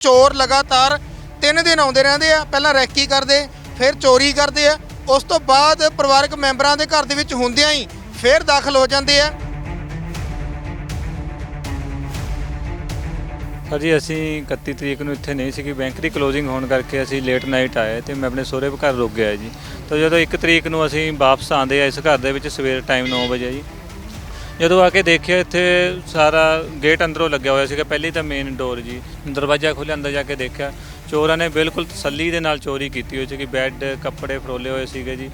ਚੋਰ ਲਗਾਤਾਰ ਤਿੰਨ ਦਿਨ ਆਉਂਦੇ ਰਹਿੰਦੇ ਆ, ਪਹਿਲਾਂ ਰੈਕੀ ਕਰਦੇ, ਫਿਰ ਚੋਰੀ ਕਰਦੇ ਆ, ਉਸ ਤੋਂ ਬਾਅਦ ਪਰਿਵਾਰਕ ਮੈਂਬਰਾਂ ਦੇ ਘਰ ਦੇ ਵਿੱਚ ਹੁੰਦਿਆਂ ਹੀ ਫਿਰ ਦਾਖਲ ਹੋ ਜਾਂਦੇ ਆ। ਸਰ ਜੀ, ਅਸੀਂ 31 ਤਰੀਕ ਨੂੰ ਇੱਥੇ ਨਹੀਂ ਸੀਗੀ, ਬੈਂਕ ਦੀ ਕਲੋਜ਼ਿੰਗ ਹੋਣ ਕਰਕੇ ਅਸੀਂ ਲੇਟ ਨਾਈਟ ਆਏ ਤੇ ਮੈਂ ਆਪਣੇ ਸਹੁਰੇ ਘਰ ਰੁਕ ਗਿਆ ਜੀ। ਤਾਂ ਜਦੋਂ 1 ਤਰੀਕ ਨੂੰ ਅਸੀਂ ਵਾਪਸ ਆਂਦੇ ਆ, ਇਸ ਘਰ ਦੇ ਵਿੱਚ ਸਵੇਰ ਟਾਈਮ 9 ਵਜੇ ਜੀ ਜਦੋਂ ਆ ਕੇ ਦੇਖਿਆ ਇੱਥੇ ਸਾਰਾ ਗੇਟ ਅੰਦਰੋਂ ਲੱਗਿਆ ਹੋਇਆ ਸੀਗਾ, ਪਹਿਲੀ ਤਾਂ ਮੇਨ ਡੋਰ ਜੀ। ਦਰਵਾਜ਼ਾ ਖੋਲ੍ਹਿਆ, ਅੰਦਰ ਜਾ ਕੇ ਦੇਖਿਆ। ਚੋਰਾਂ ਨੇ ਬਿਲਕੁਲ ਤਸੱਲੀ ਦੇ ਨਾਲ ਚੋਰੀ ਕੀਤੀ ਹੋਈ ਸੀ ਕਿ ਬੈੱਡ ਕੱਪੜੇ ਫਰੋਲੇ ਹੋਏ ਸੀਗੇ ਜੀ।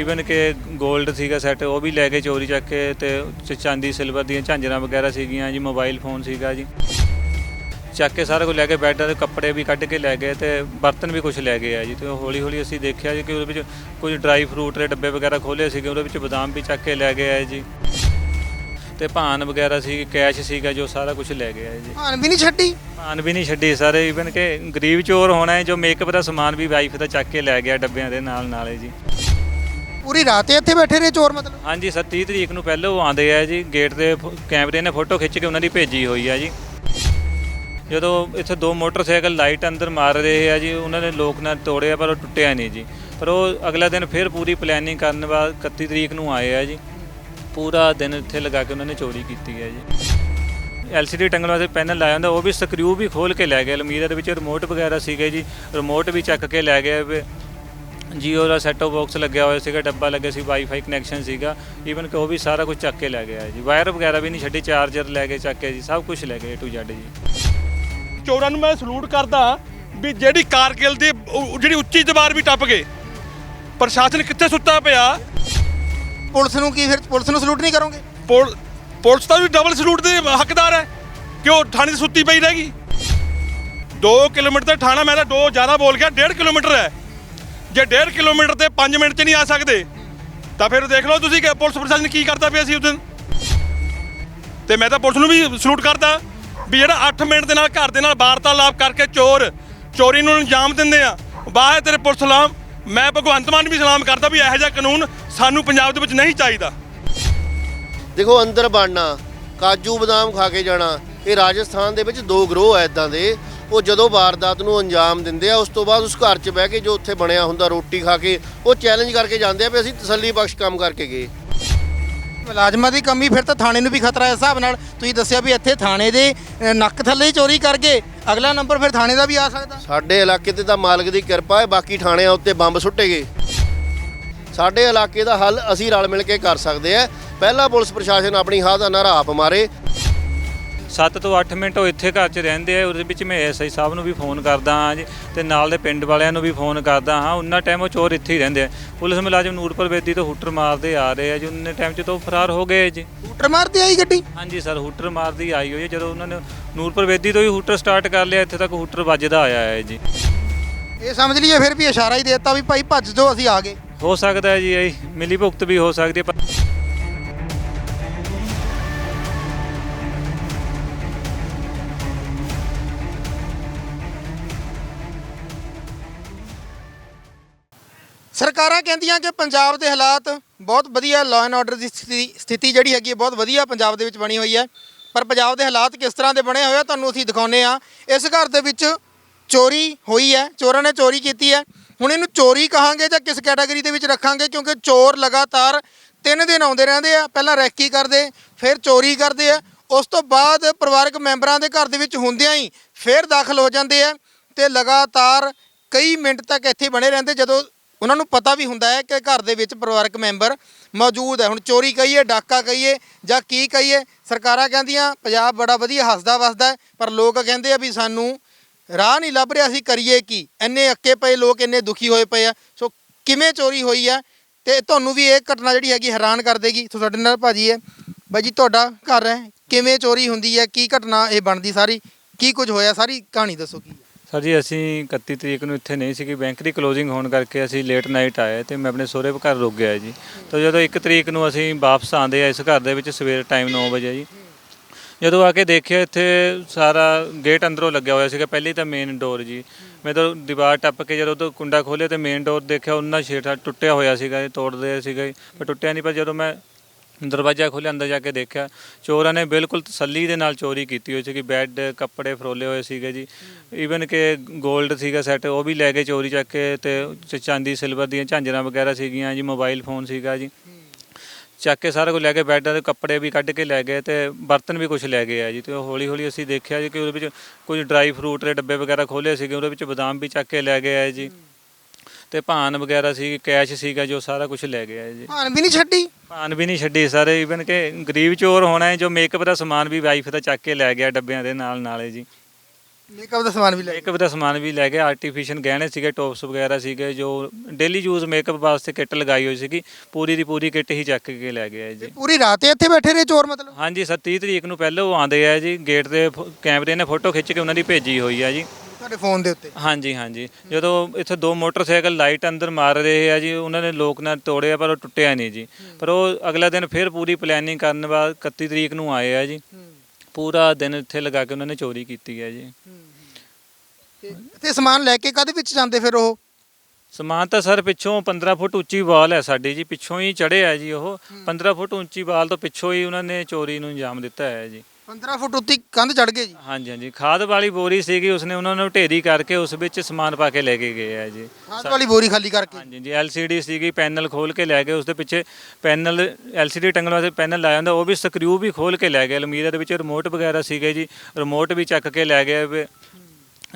ਈਵਨ ਕਿ 골ਡ ਸੀਗਾ ਸੈੱਟ ਉਹ ਵੀ ਲੈ ਕੇ ਚੋਰੀ ਚੱਕ ਕੇ ਤੇ ਚਾਂਦੀ ਸਿਲਵਰ ਦੀਆਂ ਝਾਂਜਰਾਂ ਵਗੈਰਾ ਸੀਗੀਆਂ ਜੀ ਮੋਬਾਈਲ ਫੋਨ ਸੀਗਾ ਜੀ। ਚੱਕ ਕੇ ਸਾਰਾ ਕੁਝ ਲੈ ਕੇ ਬੈੱਡਾਂ ਦੇ ਕੱਪੜੇ ਵੀ ਕੱਢ ਕੇ ਲੈ ਗਏ ਤੇ ਬਰਤਨ ਵੀ ਕੁਝ ਲੈ ਗਏ ਆ ਜੀ। ਤੇ ਹੌਲੀ ਹੌਲੀ ਅਸੀਂ ਦੇਖਿਆ ਜੀ ਕਿ ਉਹਦੇ ਵਿੱਚ ਕੁਝ ਡਰਾਈ ਫਰੂਟ ਦੇ ਡੱਬੇ ਵਗੈਰਾ ਖੋਲੇ ਸੀਗੇ ਉਹਦੇ ਵਿੱਚ ਬਦਾਮ ਵੀ ਚੱਕ ਕੇ ਲੈ ਗਏ ਆ ਜੀ। ਤੇ ਭਾਨ ਵਗੈਰਾ ਸੀ ਕੈਸ਼ ਸੀਗਾ ਜੋ ਸਾਰਾ ਕੁਝ ਲੈ ਗਏ ਆ ਜੀ। ਭਾਨ ਵੀ ਨਹੀਂ ਛੱਡੀ? ਭਾਨ ਵੀ ਨਹੀਂ ਛੱਡੀ ਸਾਰੇ ਈਵਨ ਕਿ ਗਰੀਬ ਚੋਰ ਹੋਣਾ ਹੈ ਜੋ ਮੇਕਅਪ ਦਾ ਸਮਾਨ ਵੀ ਵਾਈਫ ਦਾ ਚੱਕ ਕੇ ਲੈ ਗਿਆ ਡੱਬਿਆਂ ਦੇ ਨਾਲ ਨਾਲੇ ਜੀ। ਪੂਰੀ ਰਾਤ ਇੱਥੇ ਬੈਠੇ ਰਹੇ ਚੋਰ ਮਤਲਬ? ਹਾਂਜੀ ਸਰ 30 ਤਰੀਕ ਨੂੰ ਪਹਿਲਾਂ ਉਹ ਆਉਂਦੇ ਆ ਜੀ ਗੇਟ ਦੇ ਕੈਮਰੇ ਨੇ ਫੋਟੋ ਖਿੱਚ ਕੇ ਉਹਨਾਂ ਦੀ ਭੇਜੀ ਹੋਈ ਆ ਜੀ। ਜਦੋਂ ਇੱਥੇ ਦੋ ਮੋਟਰਸਾਈਕਲ ਲਾਈਟ ਅੰਦਰ ਮਾਰ ਰਹੇ ਆ ਜੀ, ਉਹਨਾਂ ਨੇ ਲੋਕ ਨਾਲ ਤੋੜਿਆ, ਪਰ ਉਹ ਟੁੱਟਿਆ ਨਹੀਂ ਜੀ। ਪਰ ਉਹ ਅਗਲਾ ਦਿਨ ਫਿਰ ਪੂਰੀ ਪਲੈਨਿੰਗ ਕਰਨ ਬਾਅਦ 31 ਤਰੀਕ ਨੂੰ ਆਏ ਆ ਜੀ। ਪੂਰਾ ਦਿਨ ਇੱਥੇ ਲਗਾ ਕੇ ਉਹਨਾਂ ਨੇ ਚੋਰੀ ਕੀਤੀ ਹੈ ਜੀ। ਐਲਸੀਡੀ ਟੰਗਣ ਵਾਸਤੇ ਪੈਨਲ ਲਾਇਆ ਹੁੰਦਾ, ਉਹ ਵੀ ਸਕਰੂ ਵੀ ਖੋਲ ਕੇ ਲੈ ਗਏ। ਅਲਮੀਰਾ ਦੇ ਵਿੱਚ ਰਿਮੋਟ ਵਗੈਰਾ ਸੀਗੇ ਜੀ ਰਿਮੋਟ ਵੀ ਚੱਕ ਕੇ ਲੈ ਗਏ ਜੀਓ ਦਾ ਸੈਟੋ ਬਾਕਸ ਲੱਗਿਆ ਹੋਇਆ ਸੀਗਾ, ਡੱਬਾ ਲੱਗਿਆ ਸੀ ਵਾਈਫਾਈ ਕਨੈਕਸ਼ਨ ਸੀਗਾ। ਈਵਨ ਕਿ ਉਹ ਵੀ ਸਾਰਾ ਕੁਝ ਚੱਕ ਕੇ ਲੈ ਗਿਆ ਜੀ। ਵਾਇਰ ਵਗੈਰਾ ਵੀ ਨਹੀਂ ਛੱਡੀ ਚਾਰਜਰ ਲੈ ਕੇ ਚੱਕ ਕੇ ਜੀ, ਸਭ ਕੁਝ ਲੈ ਗਏ A to Z ਜੀ। ਚੋਰਾਂ ਨੂੰ ਮੈਂ ਸਲੂਟ ਕਰਦਾ ਵੀ ਜਿਹੜੀ ਕਾਰਗਿਲ ਦੀ ਉਹ ਜਿਹੜੀ ਉੱਚੀ ਦੀਵਾਰ ਵੀ ਟੱਪ ਗਏ ਪ੍ਰਸ਼ਾਸਨ ਕਿੱਥੇ ਸੁੱਤਾ ਪਿਆ? ਪੁਲਿਸ ਨੂੰ ਕੀ ਫਿਰ ਪੁਲਿਸ ਨੂੰ ਸਲੂਟ ਨਹੀਂ ਕਰੋਗੇ? ਪੁਲ- ਪੁਲਿਸ ਤਾਂ ਵੀ ਡਬਲ ਸਲੂਟ ਦੇ ਹੱਕਦਾਰ ਹੈ। ਕਿ ਉਹ ਥਾਣੇ 'ਚ ਸੁੱਤੀ ਪਈ ਰਹੇਗੀ 2 ਕਿਲੋਮੀਟਰ ਤੇ ਥਾਣਾ ਮੈਂ ਤਾਂ 2 ਜ਼ਿਆਦਾ ਬੋਲ ਗਿਆ 1.5 ਕਿਲੋਮੀਟਰ ਹੈ। ਜੇ 1.5 ਕਿਲੋਮੀਟਰ ਤੇ 5 ਮਿੰਟ 'ਚ ਨਹੀਂ ਆ ਸਕਦੇ ਤਾਂ ਫਿਰ ਦੇਖ ਲਓ ਤੁਸੀਂ ਕਿ ਪੁਲਿਸ ਪ੍ਰਸ਼ਾਸਨ ਕੀ ਕਰਦਾ ਪਿਆ ਸੀ ਉਸ ਦਿਨ। ਤੇ ਮੈਂ ਤਾਂ ਪੁਲਿਸ ਨੂੰ ਵੀ ਸਲੂਟ ਕਰਦਾ। ਵੀ ਜਿਹੜਾ 8 ਮਿੰਟ ਦੇ ਨਾਲ ਘਰ ਦੇ ਨਾਲ ਵਾਰਤਾਲਾਪ ਕਰਕੇ ਚੋਰ, ਚੋਰੀ ਨੂੰ ਅੰਜਾਮ ਦਿੰਦੇ ਆ। ਵਾਹ ਤੇਰੇ ਪੁਲਿਸ ਸਲਾਮ। ਮੈਂ ਭਗਵੰਤ ਮਾਨ ਵੀ ਸਲਾਮ ਕਰਦਾ ਵੀ ਇਹੋ ਜਿਹਾ ਕਾਨੂੰਨ ਸਾਨੂੰ ਪੰਜਾਬ ਦੇ ਵਿੱਚ ਨਹੀਂ ਚਾਹੀਦਾ। ਦੇਖੋ, ਅੰਦਰ ਵੜਨਾ ਕਾਜੂ ਬਦਾਮ ਖਾ ਕੇ ਜਾਣਾ, ਇਹ ਰਾਜਸਥਾਨ ਦੇ ਵਿੱਚ ਦੋ ਗਰੋਹ ਐ ਇਦਾਂ ਦੇ। ਉਹ ਜਦੋਂ ਵਾਰਦਾਤ ਨੂੰ ਅੰਜਾਮ ਦਿੰਦੇ ਆ, ਉਸ ਤੋਂ ਬਾਅਦ ਉਸ ਘਰ 'ਚ ਬਹਿ ਕੇ ਜੋ ਉੱਥੇ ਬਣਿਆ ਹੁੰਦਾ ਰੋਟੀ ਖਾ ਕੇ, ਉਹ ਚੈਲੰਜ ਕਰਕੇ ਜਾਂਦੇ ਆ ਵੀ ਅਸੀਂ ਤਸੱਲੀ ਬਖਸ਼ ਕੰਮ ਕਰਕੇ ਗਏ। ਮੁਲਾਜ਼ਮਾਂ ਦੀ ਕਮੀ ਫਿਰ ਤਾਂ ਥਾਣੇ ਨੂੰ ਵੀ ਖਤਰਾ ਹੈ ਹਿਸਾਬ ਨਾਲ। ਤੁਸੀਂ ਦੱਸਿਆ ਵੀ ਇੱਥੇ ਥਾਣੇ ਦੇ ਅ, ਨੱਕ ਥੱਲੇ ਹੀ ਚੋਰੀ ਕਰ ਗਏ ਅਗਲਾ ਨੰਬਰ ਫਿਰ ਥਾਣੇ ਦਾ ਵੀ ਆ ਸਕਦਾ। ਸਾਡੇ ਇਲਾਕੇ ਤੇ ਤਾਂ ਮਾਲਕ ਦੀ ਕਿਰਪਾ ਹੈ ਬਾਕੀ ਥਾਣਿਆਂ ਉੱਤੇ ਬੰਬ ਸੁੱਟੇ ਗਏ। ਸਾਡੇ ਇਲਾਕੇ ਦਾ ਹੱਲ ਅਸੀਂ ਰਲ ਮਿਲ ਕੇ ਕਰ ਸਕਦੇ ਆ ਪਹਿਲਾਂ ਪੁਲਿਸ ਪ੍ਰਸ਼ਾਸਨ ਆਪਣੀ ਹਾਂ ਦਾ ਨਾਰਾ ਆਪ ਮਾਰੇ। 7 ਤੋਂ 8 ਮਿੰਟ ਉਹ ਇੱਥੇ ਘਰ 'ਚ ਰਹਿੰਦੇ ਆ ਉਹਦੇ ਵਿੱਚ ਮੈਂ ਐਸਆਈ ਸਾਹਿਬ ਨੂੰ ਵੀ ਫੋਨ ਕਰਦਾ ਹਾਂ ਜੀ ਤੇ ਨਾਲ ਦੇ ਪਿੰਡ ਵਾਲਿਆਂ ਨੂੰ ਵੀ ਫੋਨ ਕਰਦਾ ਹਾਂ। ਉਹਨਾਂ ਟਾਈਮ ਉਹ ਚੋਰ ਇੱਥੇ ਹੀ ਰਹਿੰਦੇ ਆ। ਪੁਲਿਸ ਮੁਲਾਜ਼ਮ ਨੂਰਪੁਰ ਬੇਦੀ ਤੋਂ ਹੂਟਰ ਮਾਰਦੇ ਆ ਰਹੇ ਆ ਜੀ। ਉਹਨੇ ਟਾਈਮ 'ਚ ਤਾਂ ਫਰਾਰ ਹੋ ਗਏ ਜੀ। ਹੂਟਰ ਮਾਰਦੀ ਆਈ ਗੱਡੀ? ਹਾਂਜੀ ਸਰ ਹੂਟਰ ਮਾਰਦੀ ਆਈ ਹੋਈ ਹੈ ਜਦੋਂ ਉਹਨਾਂ ਨੇ ਨੂਰਪੁਰ ਬੇਦੀ ਤੋਂ ਹੀ ਹੂਟਰ ਸਟਾਰਟ ਕਰ ਲਿਆ ਇੱਥੇ ਤੱਕ ਹੂਟਰ ਵੱਜਦਾ ਆਇਆ ਹੈ ਜੀ। ਇਹ ਸਮਝ ਲਈਏ ਫਿਰ ਵੀ ਇਸ਼ਾਰਾ ਹੀ ਦਿੱਤਾ ਵੀ ਭਾਈ ਭੱਜ ਜਾਓ ਅਸੀਂ ਆ ਗਏ। ਹੋ ਸਕਦਾ ਹੈ ਜੀ ਇਹ ਮਿਲੀ ਭੁਗਤ ਵੀ ਹੋ ਸਕਦੀ ਹੈ ਪਰ ਸਰਕਾਰਾਂ ਕਹਿੰਦੀਆਂ ਕਿ ਪੰਜਾਬ ਦੇ ਹਾਲਾਤ ਬਹੁਤ ਵਧੀਆ ਲਾਅ ਐਂਡ ਆਰਡਰ ਦੀ ਸਥਿਤੀ ਸਥਿਤੀ ਜਿਹੜੀ ਹੈਗੀ ਹੈ, ਬਹੁਤ ਵਧੀਆ ਪੰਜਾਬ ਦੇ ਵਿੱਚ ਬਣੀ ਹੋਈ ਹੈ। ਪਰ ਪੰਜਾਬ ਦੇ ਹਾਲਾਤ ਕਿਸ ਤਰ੍ਹਾਂ ਦੇ ਬਣੇ ਹੋਏ ਆ, ਤੁਹਾਨੂੰ ਅਸੀਂ ਦਿਖਾਉਂਦੇ ਆ ਇਸ ਘਰ ਦੇ ਵਿੱਚ ਚੋਰੀ ਹੋਈ ਹੈ, ਚੋਰਾਂ ਨੇ ਚੋਰੀ ਕੀਤੀ ਹੈ। ਹੁਣ ਇਹਨੂੰ ਚੋਰੀ ਕਹਾਂਗੇ ਜਾਂ ਕਿਸ ਕੈਟਾਗਰੀ ਦੇ ਵਿੱਚ ਰੱਖਾਂਗੇ? ਕਿਉਂਕਿ ਚੋਰ ਲਗਾਤਾਰ ਤਿੰਨ ਦਿਨ ਆਉਂਦੇ ਰਹਿੰਦੇ ਆ, ਪਹਿਲਾਂ ਰੈਕੀ ਕਰਦੇ, ਫਿਰ ਚੋਰੀ ਕਰਦੇ ਆ। ਉਸ ਤੋਂ ਬਾਅਦ ਪਰਿਵਾਰਕ ਮੈਂਬਰਾਂ ਦੇ ਘਰ ਦੇ ਵਿੱਚ ਹੁੰਦਿਆਂ ਹੀ ਫਿਰ ਦਾਖਲ ਹੋ ਜਾਂਦੇ ਆ ਤੇ ਲਗਾਤਾਰ ਕਈ ਮਿੰਟ ਤੱਕ ਇੱਥੇ ਬਣੇ ਰਹਿੰਦੇ, ਜਦੋਂ ਉਹਨਾਂ ਨੂੰ ਪਤਾ ਵੀ ਹੁੰਦਾ ਹੈ ਕਿ ਘਰ ਦੇ ਵਿੱਚ ਪਰਿਵਾਰਕ ਮੈਂਬਰ ਮੌਜੂਦ ਹੈ। ਹੁਣ ਚੋਰੀ ਕਹੀਏ, ਡਾਕਾ ਕਹੀਏ ਜਾਂ ਕੀ ਕਹੀਏ, ਸਰਕਾਰਾਂ ਕਹਿੰਦੀਆਂ, ਪੰਜਾਬ ਬੜਾ ਵਧੀਆ ਹੱਸਦਾ ਵਸਦਾ ਪਰ ਲੋਕ ਕਹਿੰਦੇ ਆ ਵੀ ਸਾਨੂੰ ਰਾਹ ਨਹੀਂ ਲੱਭ ਰਿਹਾ, ਅਸੀਂ ਕਰੀਏ ਕੀ? ਇੰਨੇ ਅੱਕੇ ਪਏ ਲੋਕ, ਇੰਨੇ ਦੁਖੀ ਹੋਏ ਪਏ ਆ। ਸੋ ਕਿਵੇਂ ਚੋਰੀ ਹੋਈ ਆ? ਤੇ ਤੁਹਾਨੂੰ ਵੀ ਇਹ ਘਟਨਾ ਜਿਹੜੀ ਹੈਗੀ ਹੈਰਾਨ ਕਰ ਦੇਗੀ। ਸੋ ਸਾਡੇ ਨਾਲ ਭਾਜੀ ਹੈ ਬਾਈ ਜੀ, ਤੁਹਾਡਾ ਘਰ ਹੈ, ਕਿਵੇਂ ਚੋਰੀ ਹੁੰਦੀ ਹੈ? ਕੀ ਘਟਨਾ ਇਹ ਬਣਦੀ ਸਾਰੀ? ਕੀ ਕੁਝ ਹੋਇਆ? ਸਾਰੀ ਕਹਾਣੀ ਦੱਸੋ ਕੀ ਸਰ ਜੀ, ਅਸੀਂ 31 ਤਰੀਕ ਨੂੰ ਇੱਥੇ ਨਹੀਂ ਸੀਗੀ। ਬੈਂਕ ਦੀ ਕਲੋਜ਼ਿੰਗ ਹੋਣ ਕਰਕੇ ਅਸੀਂ ਲੇਟ ਨਾਈਟ ਆਏ ਤੇ ਮੈਂ ਆਪਣੇ ਸਹੁਰੇ ਘਰ ਰੁਕ ਗਿਆ ਜੀ। ਤਾਂ ਜਦੋਂ 1 ਤਰੀਕ ਨੂੰ ਅਸੀਂ ਵਾਪਸ ਆਂਦੇ ਆ ਇਸ ਘਰ ਦੇ ਵਿੱਚ ਸਵੇਰ ਟਾਈਮ 9 ਵਜੇ ਜੀ। ਜਦੋਂ ਆ ਕੇ ਦੇਖਿਆ ਇੱਥੇ ਸਾਰਾ ਗੇਟ ਅੰਦਰੋਂ ਲੱਗਿਆ ਹੋਇਆ ਸੀਗਾ, ਪਹਿਲੀ ਤਾਂ ਮੇਨ ਡੋਰ ਜੀ। ਮੈਂ ਤਾਂ ਦੀਵਾਰ ਟੱਪ ਕੇ ਜਦੋਂ ਤੋਂ ਕੁੰਡਾ ਖੋਲ੍ਹਿਆ ਤੇ ਮੇਨ ਡੋਰ ਦੇਖਿਆ ਉਹਨਾਂ ਛੇੜਾ ਟੁੱਟਿਆ ਹੋਇਆ ਸੀਗਾ ਜੀ ਤੋੜਦੇ ਸੀਗੇ। ਪਰ ਟੁੱਟਿਆ ਨਹੀਂ, ਪਰ ਜਦੋਂ ਮੈਂ ਦਰਵਾਜ਼ਾ ਖੋਲ੍ਹਿਆ, ਅੰਦਰ ਜਾ ਕੇ ਦੇਖਿਆ। ਚੋਰਾਂ ਨੇ ਬਿਲਕੁਲ ਤਸੱਲੀ ਦੇ ਨਾਲ ਚੋਰੀ ਕੀਤੀ ਹੋਈ ਸੀ ਕਿ ਬੈੱਡ, ਕੱਪੜੇ ਫਰੋਲੇ ਹੋਏ ਸੀਗੇ ਜੀ। ਈਵਨ ਕਿ 골ਡ ਸੀਗਾ ਸੈੱਟ, ਉਹ ਵੀ ਲੈ ਗਏ ਚੋਰੀ ਚੱਕ ਕੇ ਤੇ ਚ- ਚਾਂਦੀ, ਸਿਲਵਰ ਦੀਆਂ ਝਾਂਜਰਾਂ ਵਗੈਰਾ ਸੀਗੀਆਂ ਜੀ, ਮੋਬਾਈਲ ਫੋਨ ਸੀਗਾ ਜੀ। ਚੱਕ ਕੇ ਸਾਰਾ ਕੁਝ ਲੈ ਕੇ ਬੈੱਡ ਦੇ ਕੱਪੜੇ ਵੀ ਕੱਢ ਕੇ ਲੈ ਗਏ ਤੇ ਬਰਤਨ ਵੀ ਕੁਝ ਲੈ ਗਏ ਆ ਜੀ। ਤੇ ਹੌਲੀ ਹੌਲੀ ਅਸੀਂ ਦੇਖਿਆ ਜੀ ਕਿ ਉਹਦੇ ਵਿੱਚ ਕੁਝ ਡਰਾਈ ਫਰੂਟ ਦੇ ਡੱਬੇ ਵਗੈਰਾ ਖੋਲੇ ਸੀਗੇ, ਉਹਦੇ ਵਿੱਚ ਬਦਾਮ ਵੀ ਚੱਕ ਕੇ ਲੈ ਗਏ ਆ ਜੀ। ਤੇ ਭਾਨ ਵਗੈਰਾ ਸੀ ਕੈਸ਼ ਸੀਗਾ ਜੋ ਸਾਰਾ ਕੁਝ ਲੈ ਗਏ ਆ ਜੀ। ਭਾਨ ਵੀ ਨਹੀਂ ਛੱਡੀ? ਭਾਨ ਵੀ ਨਹੀਂ ਛੱਡੀ ਸਾਰੇ ਇਵਨ ਕਿ ਗਰੀਬ ਚੋਰ ਹੋਣਾ ਹੈ ਜੋ ਮੇਕਅਪ ਦਾ ਸਮਾਨ ਵੀ ਵਾਈਫ ਦਾ ਚੱਕ ਕੇ ਲੈ ਗਿਆ ਡੱਬਿਆਂ ਦੇ ਨਾਲ ਨਾਲੇ ਜੀ। ਮੇਕਅਪ ਦਾ ਸਮਾਨ ਵੀ ਲੈ ਮੇਕਅਪ ਦਾ ਸਮਾਨ ਵੀ ਲੈ ਗਿਆ ਆਰਟੀਫੀਸ਼ੀਅਲ ਗਹਿਣੇ ਸੀਗੇ ਟੌਪਸ ਵਗੈਰਾ ਸੀਗੇ ਜੋ ਡੇਲੀ ਯੂਜ਼ ਮੇਕਅਪ ਵਾਸਤੇ ਕਿੱਟ ਲਗਾਈ ਹੋਈ ਸੀਗੀ ਪੂਰੀ ਦੀ ਪੂਰੀ ਕਿੱਟ ਹੀ ਚੱਕ ਕੇ ਲੈ ਗਿਆ ਜੀ। ਪੂਰੀ ਰਾਤ ਹੀ ਇੱਥੇ ਬੈਠੇ ਰਹੇ ਚੋਰ ਮਤਲਬ? ਹਾਂਜੀ ਸਰ 30 ਤਰੀਕ ਨੂੰ ਪਹਿਲਾਂ ਉਹ ਆਉਂਦੇ ਆ ਜੀ ਗੇਟ ਦੇ ਫੋ- ਕੈਮਰੇ ਨੇ ਫੋਟੋ ਖਿੱਚ ਕੇ ਉਹਨਾਂ ਦੀ ਭੇਜੀ ਹੋਈ ਆ ਜੀ। ਤੁਹਾਡੇ ਫੋਨ ਦੇ ਉੱਤੇ? ਹਾਂਜੀ ਹਾਂਜੀ। ਜਦੋਂ ਇੱਥੇ ਦੋ ਮੋਟਰਸਾਈਕਲ ਲਾਈਟ ਅੰਦਰ ਮਾਰ ਰਹੇ ਆ ਜੀ ਉਹਨਾਂ ਨੇ ਲੋਕ ਨਾਲ ਤੋੜਿਆ ਪਰ ਉਹ ਟੁੱਟਿਆ ਨਹੀਂ ਜੀ। ਪਰ ਉਹ ਅਗਲਾ ਦਿਨ ਫਿਰ ਪੂਰੀ ਪਲੈਨਿੰਗ ਕਰਨ ਬਾਅਦ 31 ਤਰੀਕ ਨੂੰ ਆਏ ਆ ਜੀ। ਪੂਰਾ ਦਿਨ ਇੱਥੇ ਲਗਾ ਕੇ ਉਹਨਾਂ ਨੇ ਚੋਰੀ ਕੀਤੀ ਹੈ ਜੀ। ਤੇ ਸਮਾਨ ਲੈ ਕੇ ਕਦੇ ਵਿੱਚ ਜਾਂਦੇ ਫਿਰ ਉਹ? ਸਮਾਨ ਤਾਂ ਸਰ ਪਿੱਛੋਂ 15 ਫੁੱਟ ਉੱਚੀ ਵਾਲ ਹੈ ਸਾਡੀ ਜੀ ਪਿੱਛੋਂ ਹੀ ਚੜੇ ਆ ਜੀ ਉਹ। 15 ਫੁੱਟ ਉੱਚੀ ਵਾਲ ਤੋਂ ਪਿੱਛੋਂ ਹੀ ਉਹਨਾਂ ਨੇ ਚੋਰੀ ਨੂੰ ਅੰਜਾਮ ਦਿੱਤਾ ਹੈ ਜੀ। 15 ਫੁੱਟ ਉੱਤੇ ਕੰਧ ਚੜ ਗਏ ਜੀ? ਹਾਂਜੀ ਹਾਂਜੀ। ਖਾਦ ਵਾਲੀ ਬੋਰੀ ਸੀਗੀ ਉਸਨੇ ਉਹਨਾਂ ਨੂੰ ਢੇਰੀ ਕਰਕੇ ਉਸ ਵਿੱਚ ਸਮਾਨ ਪਾ ਕੇ ਲੈ ਕੇ ਗਏ ਆ ਜੀ। ਖਾਦ ਵਾਲੀ ਬੋਰੀ ਖਾਲੀ ਕਰਕੇ? ਹਾਂਜੀ ਜੀ LCD ਸੀਗੀ ਪੈਨਲ ਖੋਲ ਕੇ ਲੈ ਗਏ ਉਸ ਦੇ ਪਿੱਛੇ ਪੈਨਲ LCD ਟੰਗਣ ਵਾਸਤੇ ਪੈਨਲ ਲਾਇਆ ਹੁੰਦਾ ਉਹ ਵੀ ਸਕਰੂ ਵੀ ਖੋਲ ਕੇ ਲੈ ਗਏ। ਅਲਮੀਰਾ ਦੇ ਵਿੱਚ ਰਿਮੋਟ ਵਗੈਰਾ ਸੀਗੇ ਜੀ ਰਿਮੋਟ ਵੀ ਚੱਕ ਕੇ ਲੈ ਗਏ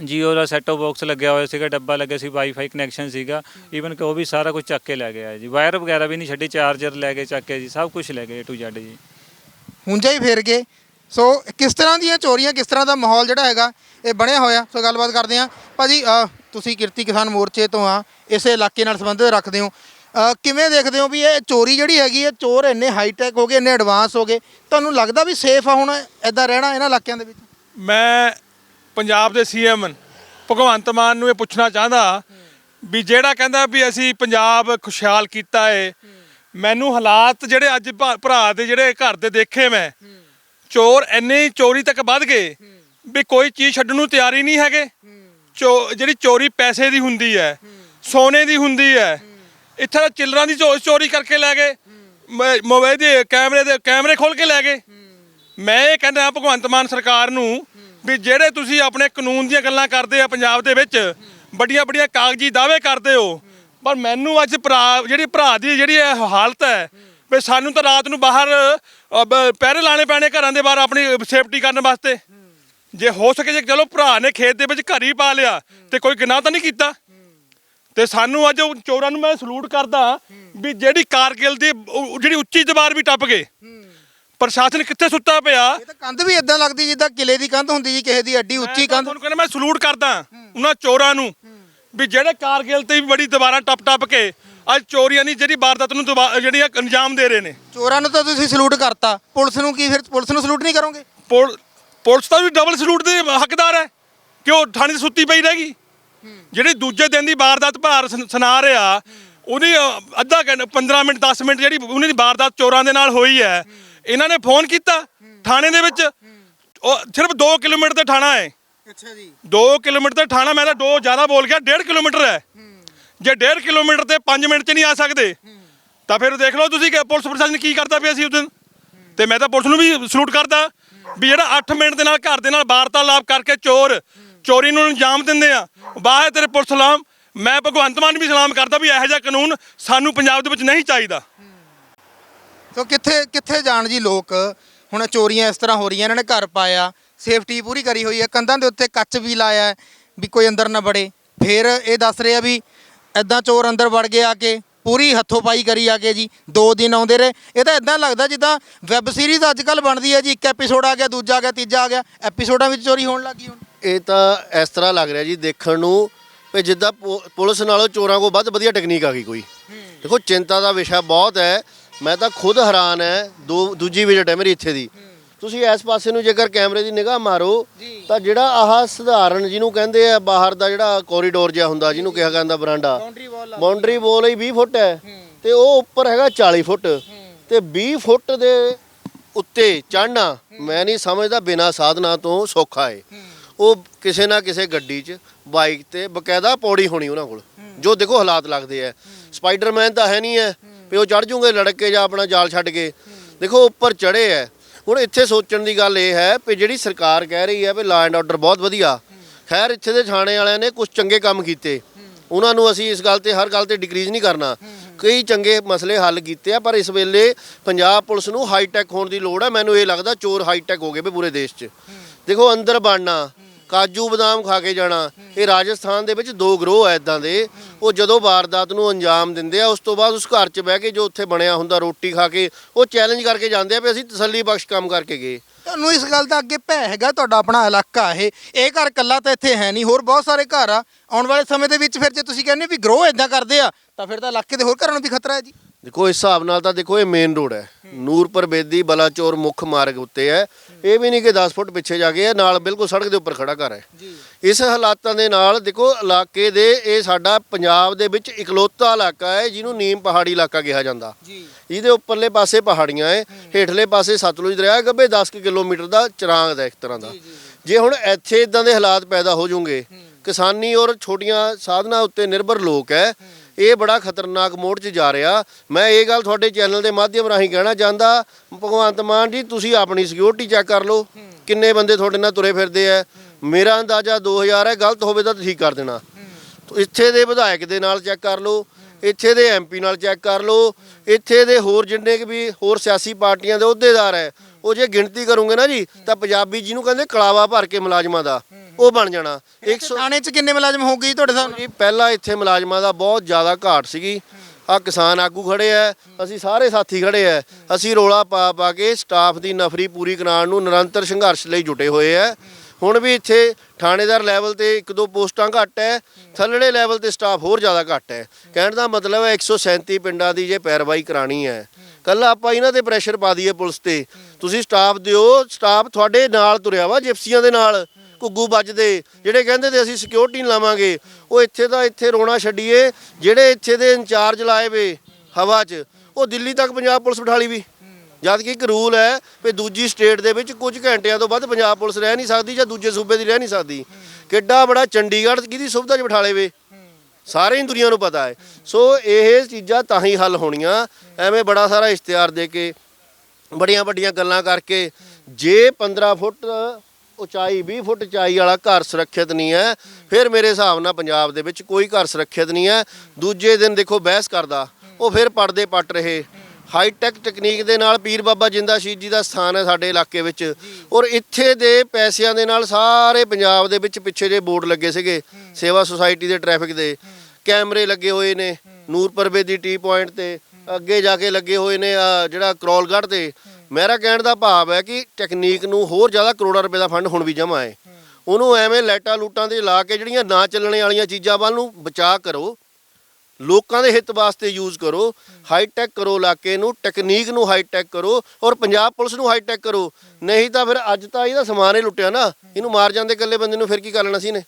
ਜੀਓ ਦਾ ਸੈਟੋ ਬਾਕਸ ਲੱਗਿਆ ਹੋਇਆ ਸੀਗਾ ਡੱਬਾ ਲੱਗਿਆ ਸੀ ਵਾਈਫਾਈ ਕਨੈਕਸ਼ਨ ਸੀਗਾ ਈਵਨ ਕਿ ਉਹ ਵੀ ਸਾਰਾ ਕੁਝ ਚੱਕ ਕੇ ਲੈ ਗਿਆ ਜੀ। ਵਾਇਰ ਵਗੈਰਾ ਵੀ ਨਹੀਂ ਛੱਡੀ ਚਾਰਜਰ ਲੈ ਕੇ ਚੱਕ ਕੇ ਜੀ ਸਭ ਕੁਝ ਲੈ ਗਏ A to Z ਜੀ। ਹੁੰਜਾ ਹੀ ਫੇਰ ਗਏ ਸੋ ਕਿਸ ਤਰ੍ਹਾਂ ਦੀਆਂ ਚੋਰੀਆਂ ਕਿਸ ਤਰ੍ਹਾਂ ਦਾ ਮਾਹੌਲ ਜਿਹੜਾ ਹੈਗਾ ਇਹ ਬਣਿਆ ਹੋਇਆ? ਸੋ ਗੱਲਬਾਤ ਕਰਦੇ ਹਾਂ। ਭਾਜੀ ਅਹ, ਤੁਸੀਂ ਕਿਰਤੀ ਕਿਸਾਨ ਮੋਰਚੇ ਤੋਂ ਆ ਇਸੇ ਇਲਾਕੇ ਨਾਲ ਸੰਬੰਧ ਰੱਖਦੇ ਹੋ। ਅਹ, ਕਿਵੇਂ ਦੇਖਦੇ ਹੋ ਵੀ ਇਹ ਚੋਰੀ ਜਿਹੜੀ ਹੈਗੀ ਹੈ ਚੋਰ ਇੰਨੇ ਹਾਈਟੈਕ ਹੋ ਗਏ ਇੰਨੇ ਐਡਵਾਂਸ ਹੋ ਗਏ ਤੁਹਾਨੂੰ ਲੱਗਦਾ ਵੀ ਸੇਫ ਆ ਹੁਣ ਐਦਾਂ ਰਹਿਣਾ ਇਹਨਾਂ ਇਲਾਕਿਆਂ ਦੇ ਵਿੱਚ? ਮੈਂ ਪੰਜਾਬ ਦੇ ਸੀਐਮ ਭਗਵੰਤ ਮਾਨ ਨੂੰ ਇਹ ਪੁੱਛਣਾ ਚਾਹੁੰਦਾ ਵੀ ਜਿਹੜਾ ਕਹਿੰਦਾ ਵੀ ਅਸੀਂ ਪੰਜਾਬ ਖੁਸ਼ਹਾਲ ਕੀਤਾ ਏ, ਮੈਨੂੰ ਹਾਲਾਤ ਜਿਹੜੇ ਅੱਜ ਭਾ- ਭਰਾ ਦੇ ਜਿਹੜੇ ਘਰ ਦੇ ਦੇਖੇ ਮੈਂ, ਚੋਰ ਇੰਨੇ ਚੋਰੀ ਤੱਕ ਵੱਧ ਗਏ ਵੀ ਕੋਈ ਚੀਜ਼ ਛੱਡਣ ਨੂੰ ਤਿਆਰੀ ਨਹੀਂ ਹੈਗੇ। ਚੋ, ਜਿਹੜੀ ਚੋਰੀ ਪੈਸੇ ਦੀ ਹੁੰਦੀ ਹੈ, ਸੋਨੇ ਦੀ ਹੁੰਦੀ ਹੈ, ਇੱਥੇ ਤਾਂ ਚਿੱਲਰਾਂ ਦੀ ਚੋ- ਚੋਰੀ ਕਰਕੇ ਲੈ ਗਏ ਮੋਬਾਈਲ ਦੇ ਕੈਮਰੇ ਦੇ, ਕੈਮਰੇ ਖੋਲ ਕੇ ਲੈ ਗਏ। ਮੈਂ ਇਹ ਕਹਿੰਦਾ ਭਗਵੰਤ ਮਾਨ ਸਰਕਾਰ ਨੂੰ ਵੀ ਜਿਹੜੇ ਤੁਸੀਂ ਆਪਣੇ ਕਾਨੂੰਨ ਦੀਆਂ ਗੱਲਾਂ ਕਰਦੇ ਆ ਪੰਜਾਬ ਦੇ ਵਿੱਚ, ਵੱਡੀਆਂ ਵੱਡੀਆਂ ਕਾਗਜ਼ੀ ਦਾਅਵੇ ਕਰਦੇ ਹੋ, ਪਰ ਮੈਨੂੰ ਅੱਜ ਭਰਾ, ਜਿਹੜੀ ਭਰਾ ਦੀ ਜਿਹੜੀ ਇਹ ਹਾਲਤ ਹੈ, ਵੀ ਸਾਨੂੰ ਤਾਂ ਰਾਤ ਨੂੰ ਬਾਹਰ ਪਹਿਰੇ ਲਾਣੇ ਪੈਣੇ ਘਰਾਂ ਦੇ ਬਾਹਰ ਆਪਣੀ ਸੇਫਟੀ ਕਰਨ ਵਾਸਤੇ। ਜੇ ਹੋ ਸਕੇ ਜੇ ਚਲੋ ਭਰਾ ਨੇ ਖੇਤ ਦੇ ਵਿੱਚ ਘਰ ਹੀ ਪਾ ਲਿਆ, ਤੇ ਕੋਈ ਗੁਨਾਹ ਤਾਂ ਨਹੀਂ ਕੀਤਾ। ਤੇ ਸਾਨੂੰ ਅੱਜ ਚੋਰਾਂ ਨੂੰ ਮੈਂ ਸਲੂਟ ਕਰਦਾ ਵੀ ਜਿਹੜੀ ਕਾਰਗਿਲ ਦੀ ਜਿਹੜੀ ਉੱਚੀ ਦੀਵਾਰ ਵੀ ਟੱਪ ਗਏ। ਪ੍ਰਸ਼ਾਸਨ ਕਿੱਥੇ ਸੁੱਤਾ ਪਿਆ? ਇਹ ਤਾਂ ਕੰਧ ਵੀ ਇਦਾਂ ਲੱਗਦੀ ਜਿੱਦਾਂ ਕਿਲੇ ਦੀ ਕੰਧ ਹੁੰਦੀ ਜੀ ਕਿਸੇ ਦੀ ਐਡੀ ਉੱਚੀ ਕੰਧ। ਤੁਹਾਨੂੰ ਕਹਿੰਦਾ ਮੈਂ ਸਲੂਟ ਕਰਦਾ ਉਹਨਾਂ ਚੋਰਾਂ ਨੂੰ ਵੀ ਜਿਹੜੇ ਕਾਰਗਿਲ ਤੇ ਵੀ ਬੜੀ ਦੁਬਾਰਾ ਟੱਪ ਟੱਪ ਕੇ ਅੱਜ ਚੋਰੀਆਂ ਦੀ ਜਿਹੜੀ ਵਾਰਦਾਤ ਨੂੰ ਜਿਹੜੀਆਂ ਅੰਜਾਮ ਦੇ ਰਹੇ ਨੇ। ਚੋਰਾਂ ਨੂੰ ਤਾਂ ਤੁਸੀਂ ਸਲੂਟ ਕਰਤਾ। ਪੁਲਿਸ ਨੂੰ ਕੀ ਫਿਰ ਪੁਲਿਸ ਨੂੰ ਸਲੂਟ ਨਹੀਂ ਕਰੋਗੇ? ਪੁਲ- ਪੁਲਿਸ ਤਾਂ ਵੀ ਡਬਲ ਸਲੂਟ ਦੇ ਹੱਕਦਾਰ ਹੈ ਕਿ ਉਹ ਥਾਣੇ ਸੁੱਤੀ ਪਈ ਰਹੇਗੀ। ਜਿਹੜੀ ਦੂਜੇ ਦਿਨ ਦੀ ਵਾਰਦਾਤ ਭਾਰ ਸੁਣ- ਰਿਹਾ ਉਹਦੀ ਅੱਧਾ ਘੰਟਾ 15 ਮਿੰਟ 10 ਮਿੰਟ ਜਿਹੜੀ ਉਹਦੀ ਦੀ ਵਾਰਦਾਤ ਚੋਰਾਂ ਦੇ ਨਾਲ ਹੋਈ ਹੈ। ਇਹਨਾਂ ਨੇ ਫੋਨ ਕੀਤਾ ਥਾਣੇ ਦੇ ਵਿੱਚ। ਉਹ ਸਿਰਫ 2 ਕਿਲੋਮੀਟਰ ਤੇ ਥਾਣਾ ਹੈ। ਅੱਛਾ ਜੀ। 2 ਕਿਲੋਮੀਟਰ ਤੇ ਥਾਣਾ ਮੈਂ ਤਾਂ 2 ਜ਼ਿਆਦਾ ਬੋਲ ਗਿਆ 1.5 ਕਿਲੋਮੀਟਰ ਹੈ। ਜੇ 1.5 ਕਿਲੋਮੀਟਰ ਤੇ 5 ਮਿੰਟ 'ਚ ਨਹੀਂ ਆ ਸਕਦੇ ਤਾਂ ਫਿਰ ਦੇਖ ਲਓ ਤੁਸੀਂ ਕਿ ਪੁਲਿਸ ਪ੍ਰਸ਼ਾਸਨ ਕੀ ਕਰਦਾ ਪਿਆ ਸੀ ਉਸ ਦਿਨ। ਤੇ ਮੈਂ ਤਾਂ ਪੁਲਿਸ ਨੂੰ ਵੀ ਸਲੂਟ ਕਰਦਾ ਵੀ ਜਿਹੜਾ 8 ਮਿੰਟ ਦੇ ਨਾਲ ਘਰ ਦੇ ਨਾਲ ਵਾਰਤਾਲਾਪ ਕਰਕੇ ਚੋਰ ਚੋਰੀ ਨੂੰ ਅੰਜਾਮ ਦਿੰਦੇ ਆ। ਵਾਹ ਤੇਰੇ ਪੁਲਿਸ ਸਲਾਮ। ਮੈਂ ਭਗਵੰਤ ਮਾਨ ਵੀ ਸਲਾਮ ਕਰਦਾ ਵੀ ਇਹੋ ਜਿਹਾ ਕਾਨੂੰਨ ਸਾਨੂੰ ਪੰਜਾਬ ਦੇ ਵਿੱਚ ਨਹੀਂ ਚਾਹੀਦਾ। ਸੋ ਕਿੱਥੇ ਕਿੱਥੇ ਜਾਣ ਜੀ ਲੋਕ? ਹੁਣ ਚੋਰੀਆਂ ਇਸ ਤਰ੍ਹਾਂ ਹੋ ਰਹੀਆਂ ਇਹਨਾਂ ਨੇ ਘਰ ਪਾਇਆ ਸੇਫਟੀ ਪੂਰੀ ਕਰੀ ਹੋਈ ਹੈ ਕੰਧਾਂ ਦੇ ਉੱਤੇ ਕੱਚ ਵੀ ਲਾਇਆ ਹੈ ਵੀ ਕੋਈ ਅੰਦਰ ਨਾ ਵੜੇ। ਫਿਰ ਇਹ ਦੱਸ ਰਹੇ ਆ ਵੀ ਐਦਾਂ ਚੋਰ ਅੰਦਰ ਵੜ ਗਏ ਆ ਕੇ ਪੂਰੀ ਹੱਥੋਂ ਪਾਈ ਕਰੀ ਆ ਕੇ ਜੀ ਦੋ ਦਿਨ ਆਉਂਦੇ ਰਹੇ। ਇਹ ਤਾਂ ਇਦਾਂ ਲੱਗਦਾ ਜਿੱਦਾਂ ਵੈਬ ਸੀਰੀਜ਼ ਅੱਜ ਕੱਲ ਬਣਦੀ ਹੈ ਜੀ ਇੱਕ ਐਪੀਸੋਡ ਆ ਗਿਆ ਦੂਜਾ ਆ ਗਿਆ ਤੀਜਾ ਆ ਗਿਆ ਐਪੀਸੋਡਾਂ ਵਿੱਚ ਚੋਰੀ ਹੋਣ ਲੱਗੀ ਹੁਣ। ਇਹ ਤਾਂ ਇਸ ਤਰ੍ਹਾਂ ਲੱਗ ਰਿਹਾ ਜੀ ਦੇਖਣ ਨੂੰ ਵੀ ਜਿੱਦਾਂ ਪੁਲਿਸ ਨਾਲੋਂ ਚੋਰਾਂ ਕੋਲ ਵੱਧ ਵਧੀਆ ਟੈਕਨੀਕ ਆ ਗਈ ਕੋਈ। ਦੇਖੋ ਚਿੰਤਾ ਦਾ ਵਿਸ਼ਾ ਬਹੁਤ ਹੈ ਮੈਂ ਤਾਂ ਖੁਦ ਹੈਰਾਨ ਹੈ ਦੋ ਦੂਜੀ ਵਿਜ਼ਿਟ ਹੈ ਮੇਰੀ ਇੱਥੇ ਦੀ। ਤੁਸੀਂ ਇਸ ਪਾਸੇ ਨੂੰ ਜੇਕਰ ਕੈਮਰੇ ਦੀ ਨਿਗਾਹ ਮਾਰੋ ਤਾਂ ਜਿਹੜਾ ਆਹ ਸਧਾਰਨ ਜਿਹਨੂੰ ਕਹਿੰਦੇ ਆ ਬਾਹਰ ਦਾ ਜਿਹੜਾ ਕੋਰੀਡੋਰ ਜਿਹਾ ਹੁੰਦਾ ਜਿਹਨੂੰ ਕਿਹਾ ਜਾਂਦਾ ਬਰਾਂਡਾ। Boundary wall. ਹੀ 20 ਫੁੱਟ ਹੈ। ਤੇ ਉਹ ਉੱਪਰ ਹੈਗਾ 40 ਫੁੱਟ। ਤੇ 20 ਫੁੱਟ ਦੇ ਉੱਤੇ ਚੜ੍ਹਨਾ ਮੈਂ ਨਹੀਂ ਸਮਝਦਾ ਬਿਨਾ ਸਾਧਨਾ ਤੋਂ ਸੌਖਾ ਹੈ। ਉਹ ਕਿਸੇ ਨਾ ਕਿਸੇ ਗੱਡੀ 'ਚ ਬਾਈਕ ਤੇ ਬਕਾਇਦਾ ਪੌੜੀ ਹੋਣੀ ਉਹਨਾਂ ਕੋਲ। ਜੋ ਦੇਖੋ ਹਾਲਾਤ ਲੱਗਦੇ ਆ ਸਪਾਈਡਰਮੈਨ ਤਾਂ ਹੈ ਨਹੀਂ ਹੈ। ਵੀ ਉਹ ਚੜ ਜੂਗੇ ਲੜਕੇ ਜਾਂ ਆਪਣਾ ਜਾਲ ਛੱਡ ਕੇ। ਦੇਖੋ, ਉੱਪਰ ਚੜੇ ਐ। ਹੁਣ ਇੱਥੇ ਸੋਚਣ ਦੀ ਗੱਲ ਇਹ ਹੈ ਵੀ ਜਿਹੜੀ ਸਰਕਾਰ ਕਹਿ ਰਹੀ ਹੈ ਵੀ ਲਾ ਐਂਡ ਆਰਡਰ ਬਹੁਤ ਵਧੀਆ। ਖੈਰ, ਇੱਥੇ ਦੇ ਥਾਣੇ ਵਾਲਿਆਂ ਨੇ ਕੁਝ ਚੰਗੇ ਕੰਮ ਕੀਤੇ। ਉਹਨਾਂ ਨੂੰ ਅਸੀਂ ਇਸ ਗੱਲ ਤੇ, ਹਰ ਗੱਲ ਤੇ ਡਿਕਰੀਜ਼ ਨਹੀਂ ਕਰਨਾ। ਕਈ ਚੰਗੇ ਮਸਲੇ ਹੱਲ ਕੀਤੇ ਆ, ਪਰ ਇਸ ਵੇਲੇ ਪੰਜਾਬ ਪੁਲਿਸ ਨੂੰ ਹਾਈਟੈਕ ਹੋਣ ਦੀ ਲੋੜ ਹੈ ਮੈਨੂੰ ਇਹ ਲੱਗਦਾ ਚੋਰ ਹਾਈਟੈਕ ਹੋ ਗਏ ਵੀ ਪੂਰੇ ਦੇਸ਼ 'ਚ। ਦੇਖੋ, ਅੰਦਰ ਬਣਨਾ। ਕਾਜੂ ਬਦਾਮ ਖਾ ਕੇ ਜਾਣਾ। ਇਹ ਰਾਜਸਥਾਨ ਦੇ ਵਿੱਚ ਦੋ ਗਰੋਹ ਐ ਇਦਾਂ ਦੇ। ਉਹ ਜਦੋਂ ਵਾਰਦਾਤ ਨੂੰ ਅੰਜਾਮ ਦਿੰਦੇ ਆ ਉਸ ਤੋਂ ਬਾਅਦ ਉਸ ਘਰ 'ਚ ਬਹਿ ਕੇ ਜੋ ਉੱਥੇ ਬਣਿਆ ਹੁੰਦਾ ਰੋਟੀ ਖਾ ਕੇ ਉਹ ਚੈਲੰਜ ਕਰਕੇ ਜਾਂਦੇ ਆ ਵੀ ਅਸੀਂ ਤਸੱਲੀ ਬਖਸ਼ ਕੰਮ ਕਰਕੇ ਗਏ। ਤੁਹਾਨੂੰ ਇਸ ਗੱਲ ਦਾ ਅੱਗੇ ਭੈ ਹੈਗਾ ਤੁਹਾਡਾ ਆਪਣਾ ਇਲਾਕਾ ਇਹ। ਇਹ ਘਰ ਇਕੱਲਾ ਤਾਂ ਇੱਥੇ ਹੈ ਨਹੀਂ ਹੋਰ ਬਹੁਤ ਸਾਰੇ ਘਰ ਆ। ਆਉਣ ਵਾਲੇ ਸਮੇਂ ਦੇ ਵਿੱਚ ਫਿਰ ਜੇ ਤੁਸੀਂ ਕਹਿੰਦੇ ਵੀ ਗਰੋ ਇਦਾਂ ਕਰਦੇ ਆ ਤਾਂ ਫਿਰ ਤਾਂ ਇਲਾਕੇ ਦੇ ਹੋਰ ਘਰਾਂ ਨੂੰ ਵੀ ਖਤਰਾ ਹੈ ਜੀ। ਦੇਖੋ ਇਸ ਹਿਸਾਬ ਨਾਲ ਤਾਂ ਦੇਖੋ ਇਹ ਮੇਨ ਰੋਡ ਹੈ। ਨੂਰਪੁਰ ਬੇਦੀ ਬਲਾਚੌਰ ਮੁੱਖ ਮਾਰਗ ਉੱਤੇ ਹੈ। ਇਹ ਵੀ ਨਹੀਂ ਕਿ 10 ਫੁੱਟ ਪਿੱਛੇ ਜਾ ਕੇ ਹੈ ਨਾਲ ਬਿਲਕੁਲ ਸੜਕ ਦੇ ਉੱਪਰ ਖੜਾ ਘਰ ਹੈ। ਇਸ ਹਾਲਾਤਾਂ ਦੇ ਨਾਲ ਦੇਖੋ ਇਲਾਕੇ ਦੇ ਇਹ ਸਾਡਾ ਪੰਜਾਬ ਦੇ ਵਿੱਚ ਇਕਲੌਤਾ ਇਲਾਕਾ ਹੈ ਜਿਹਨੂੰ ਨੀਮ ਪਹਾੜੀ ਇਲਾਕਾ ਕਿਹਾ ਜਾਂਦਾ। ਜੀ। ਇਹਦੇ ਉੱਪਰਲੇ ਪਾਸੇ ਪਹਾੜੀਆਂ ਹੈ ਹੇਠਲੇ ਪਾਸੇ ਸਤਲੁਜ ਦਰਿਆ ਗੱਭੇ 10 ਕੁ ਕਿਲੋਮੀਟਰ ਦਾ ਚਰਾਂਗ ਦਾ ਇੱਕ ਤਰ੍ਹਾਂ ਦਾ। ਜੇ ਹੁਣ ਇੱਥੇ ਇਦਾਂ ਦੇ ਹਾਲਾਤ ਪੈਦਾ ਹੋ ਜਾਣਗੇ ਕਿਸਾਨੀ ਔਰ ਛੋਟੀਆਂ ਸਾਧਨਾਂ ਉੱਤੇ ਨਿਰਭਰ ਲੋਕ ਹੈ। ਇਹ ਬੜਾ ਖਤਰਨਾਕ ਮੋੜ 'ਚ ਜਾ ਰਿਹਾ। ਮੈਂ ਇਹ ਗੱਲ ਤੁਹਾਡੇ ਚੈਨਲ ਦੇ ਮਾਧਿਅਮ ਰਾਹੀਂ ਕਹਿਣਾ ਚਾਹੁੰਦਾ, ਭਗਵੰਤ ਮਾਨ ਜੀ, ਤੁਸੀਂ ਆਪਣੀ ਸਿਕਿਉਰਿਟੀ ਚੈੱਕ ਕਰ ਲਓ, ਕਿੰਨੇ ਬੰਦੇ ਤੁਹਾਡੇ ਨਾਲ ਤੁਰੇ ਫਿਰਦੇ ਆ। ਮੇਰਾ ਅੰਦਾਜ਼ਾ 2000 ਹੈ, ਗਲਤ ਹੋਵੇ ਤਾਂ ਠੀਕ ਕਰ ਦੇਣਾ। ਇੱਥੇ ਦੇ ਵਿਧਾਇਕ ਦੇ ਨਾਲ ਚੈੱਕ ਕਰ ਲਓ, ਇੱਥੇ ਦੇ ਐਮਪੀ ਨਾਲ ਚੈੱਕ ਕਰ ਲਓ, ਇੱਥੇ ਦੇ ਹੋਰ ਜਿੰਨੇ ਕੁ ਵੀ ਹੋਰ ਸਿਆਸੀ ਪਾਰਟੀਆਂ ਦੇ ਅਹੁਦੇਦਾਰ ਹੈ, ਉਹ ਜੇ ਗਿਣਤੀ ਕਰੋਗੇ ਨਾ ਜੀ, ਤਾਂ ਪੰਜਾਬੀ ਜਿਹਨੂੰ ਕਹਿੰਦੇ ਕਲਾਵਾ ਭਰ ਕੇ ਮੁਲਾਜ਼ਮਾਂ ਦਾ। ਉਹ ਬਣ ਜਾਣਾ। 100 ਥਾਣੇ 'ਚ ਕਿੰਨੇ ਮੁਲਾਜ਼ਮ ਹੋਊਗੇ ਜੀ ਤੁਹਾਡੇ ਨਾਲ ਜੀ ਪਹਿਲਾਂ ਇੱਥੇ ਮੁਲਾਜ਼ਮਾਂ ਦਾ ਬਹੁਤ ਜ਼ਿਆਦਾ ਘਾਟ ਸੀਗੀ। ਆ ਕਿਸਾਨ ਆਗੂ ਖੜੇ ਆ ਅਸੀਂ ਸਾਰੇ ਸਾਥੀ ਖੜੇ ਆ ਅਸੀਂ ਰੋਲਾ ਪਾ ਪਾ ਕੇ ਸਟਾਫ ਦੀ ਨਫਰੀ ਪੂਰੀ ਕਰਾਉਣ ਨੂੰ ਨਿਰੰਤਰ ਸੰਘਰਸ਼ ਲਈ ਜੁਟੇ ਹੋਏ ਆ ਹੁਣ ਵੀ ਇੱਥੇ ਥਾਣੇਦਾਰ ਲੈਵਲ ਤੇ ਇੱਕ ਦੋ ਪੋਸਟਾਂ ਘੱਟ ਹੈ ਥੱਲੜੇ ਲੈਵਲ ਤੇ ਸਟਾਫ ਹੋਰ ਜ਼ਿਆਦਾ ਘੱਟ ਹੈ ਕਹਿਣ ਦਾ ਮਤਲਬ ਹੈ 137 ਪਿੰਡਾਂ ਦੀ ਜੇ ਪੈਰਵਾਈ ਕਰਾਣੀ ਹੈ ਕੱਲ ਆਪਾਂ ਇਹਨਾਂ ਤੇ ਪ੍ਰੈਸ਼ਰ ਪਾ ਦਈਏ ਪੁਲਿਸ ਤੇ। ਤੁਸੀਂ ਸਟਾਫ ਦਿਓ ਸਟਾਫ ਤੁਹਾਡੇ ਨਾਲ ਤੁਰਿਆ ਵਾ ਜਿਪਸੀਆਂ ਦੇ ਨਾਲ। ਘੁੱਗੂ ਵੱਜਦੇ, ਜਿਹੜੇ ਕਹਿੰਦੇ ਤੇ ਅਸੀਂ ਸਿਕਿਉਰਿਟੀ ਲਾਵਾਂਗੇ, ਉਹ ਇੱਥੇ ਦਾ ਇੱਥੇ ਰੋਣਾ ਛੱਡੀਏ, ਜਿਹੜੇ ਇੱਥੇ ਦੇ ਇੰਚਾਰਜ ਲਾਏ ਵੇ ਹਵਾ 'ਚ, ਉਹ ਦਿੱਲੀ ਤੱਕ ਪੰਜਾਬ ਪੁਲਿਸ ਬਿਠਾ ਲਈ ਵੀ। ਜਦ ਕਿ ਇੱਕ ਰੂਲ ਹੈ ਵੀ ਦੂਜੀ ਸਟੇਟ ਦੇ ਵਿੱਚ ਕੁਝ ਘੰਟਿਆਂ ਤੋਂ ਵੱਧ ਪੰਜਾਬ ਪੁਲਿਸ ਰਹਿ ਨਹੀਂ ਸਕਦੀ ਜਾਂ ਦੂਜੇ ਸੂਬੇ ਦੀ ਰਹਿ ਨਹੀਂ ਸਕਦੀ। ਕਿੱਡਾ ਬੜਾ ਚੰਡੀਗੜ੍ਹ ਕਿਹਦੀ ਸੁਵਿਧਾ 'ਚ ਬਿਠਾ ਲਏ ਵੇ? ਸਾਰੇ ਹੀ ਦੁਨੀਆ ਨੂੰ ਪਤਾ ਹੈ। ਸੋ ਇਹ ਚੀਜ਼ਾਂ ਤਾਂ ਹੀ ਹੱਲ ਹੋਣੀਆਂ, ਐਵੇਂ ਬੜਾ ਸਾਰਾ ਇਸ਼ਤਿਹਾਰ ਦੇ ਕੇ ਬੜੀਆਂ ਵੱਡੀਆਂ ਗੱਲਾਂ ਕਰਕੇ, ਜੇ 15 ਫੁੱਟ ਉਚਾਈ 20 ਫੁੱਟ ਉਚਾਈ ਵਾਲਾ ਘਰ ਸੁਰੱਖਿਅਤ ਨਹੀਂ ਹੈ। ਫਿਰ ਮੇਰੇ ਹਿਸਾਬ ਨਾਲ ਪੰਜਾਬ ਦੇ ਵਿੱਚ ਕੋਈ ਘਰ ਸੁਰੱਖਿਅਤ ਨਹੀਂ ਹੈ। ਦੂਜੇ ਦਿਨ ਦੇਖੋ ਬਹਿਸ ਕਰਦਾ। ਉਹ ਫਿਰ ਪੜਦੇ ਪੱਟ ਰਹੇ। ਹਾਈਟੈਕ ਤਕਨੀਕ ਦੇ ਨਾਲ ਪੀਰ ਬਾਬਾ ਜਿੰਦਾ ਸ਼ਹੀਦ ਜੀ ਦਾ ਸਥਾਨ ਹੈ ਸਾਡੇ ਇਲਾਕੇ ਵਿੱਚ। ਔਰ ਇੱਥੇ ਦੇ ਪੈਸਿਆਂ ਦੇ ਨਾਲ ਸਾਰੇ ਪੰਜਾਬ ਦੇ ਵਿੱਚ ਪਿੱਛੇ ਜੇ ਬੋਰਡ ਲੱਗੇ ਸੀਗੇ। ਸੇਵਾ ਸੁਸਾਇਟੀ ਦੇ ਟ੍ਰੈਫਿਕ ਦੇ। ਕੈਮਰੇ ਲੱਗੇ ਹੋਏ ਨੇ। ਨੂਰਪਰਵੇ ਦੀ ਟੀ ਪੁਆਇੰਟ ਤੇ। ਅੱਗੇ ਜਾ ਕੇ ਲੱਗੇ ਹੋਏ ਨੇ ਜਿਹੜਾ ਕਰੋਲਗੜ੍ਹ ਤੇ। ਮੇਰਾ ਕਹਿਣ ਦਾ ਭਾਵ ਹੈ ਕਿ ਟੈਕਨੀਕ ਨੂੰ ਹੋਰ ਜ਼ਿਆਦਾ ਕਰੋੜਾਂ ਰੁਪਏ ਦਾ ਫੰਡ ਹੁਣ ਵੀ ਜਮ੍ਹਾਂ ਹੈ। ਉਹਨੂੰ ਐਵੇਂ ਲਾਈਟਾਂ ਲੂਟਾਂ ਦੇ ਲਾ ਕੇ ਜਿਹੜੀਆਂ ਨਾ ਚੱਲਣੇ ਵਾਲੀਆਂ ਚੀਜ਼ਾਂ ਵੱਲ ਨੂੰ ਬਚਾ ਕਰੋ, ਲੋਕਾਂ ਦੇ ਹਿੱਤ ਵਾਸਤੇ ਯੂਜ਼ ਕਰੋ ਹਾਈਟੈਕ ਕਰੋ ਇਲਾਕੇ ਨੂੰ ਟੈਕਨੀਕ ਨੂੰ ਹਾਈਟੈਕ ਕਰੋ ਔਰ ਪੰਜਾਬ ਪੁਲਿਸ ਨੂੰ ਹਾਈਟੈਕ ਕਰੋ। ਨਹੀਂ ਤਾਂ ਫਿਰ ਅੱਜ ਤਾਂ ਇਹਦਾ ਸਮਾਨ ਹੀ ਲੁੱਟਿਆ ਨਾ। ਇਹਨੂੰ ਮਾਰ ਜਾਂਦੇ ਇਕੱਲੇ ਬੰਦੇ ਨੂੰ ਫਿਰ ਕੀ ਕਰ ਲੈਣਾ ਸੀ ਨੇ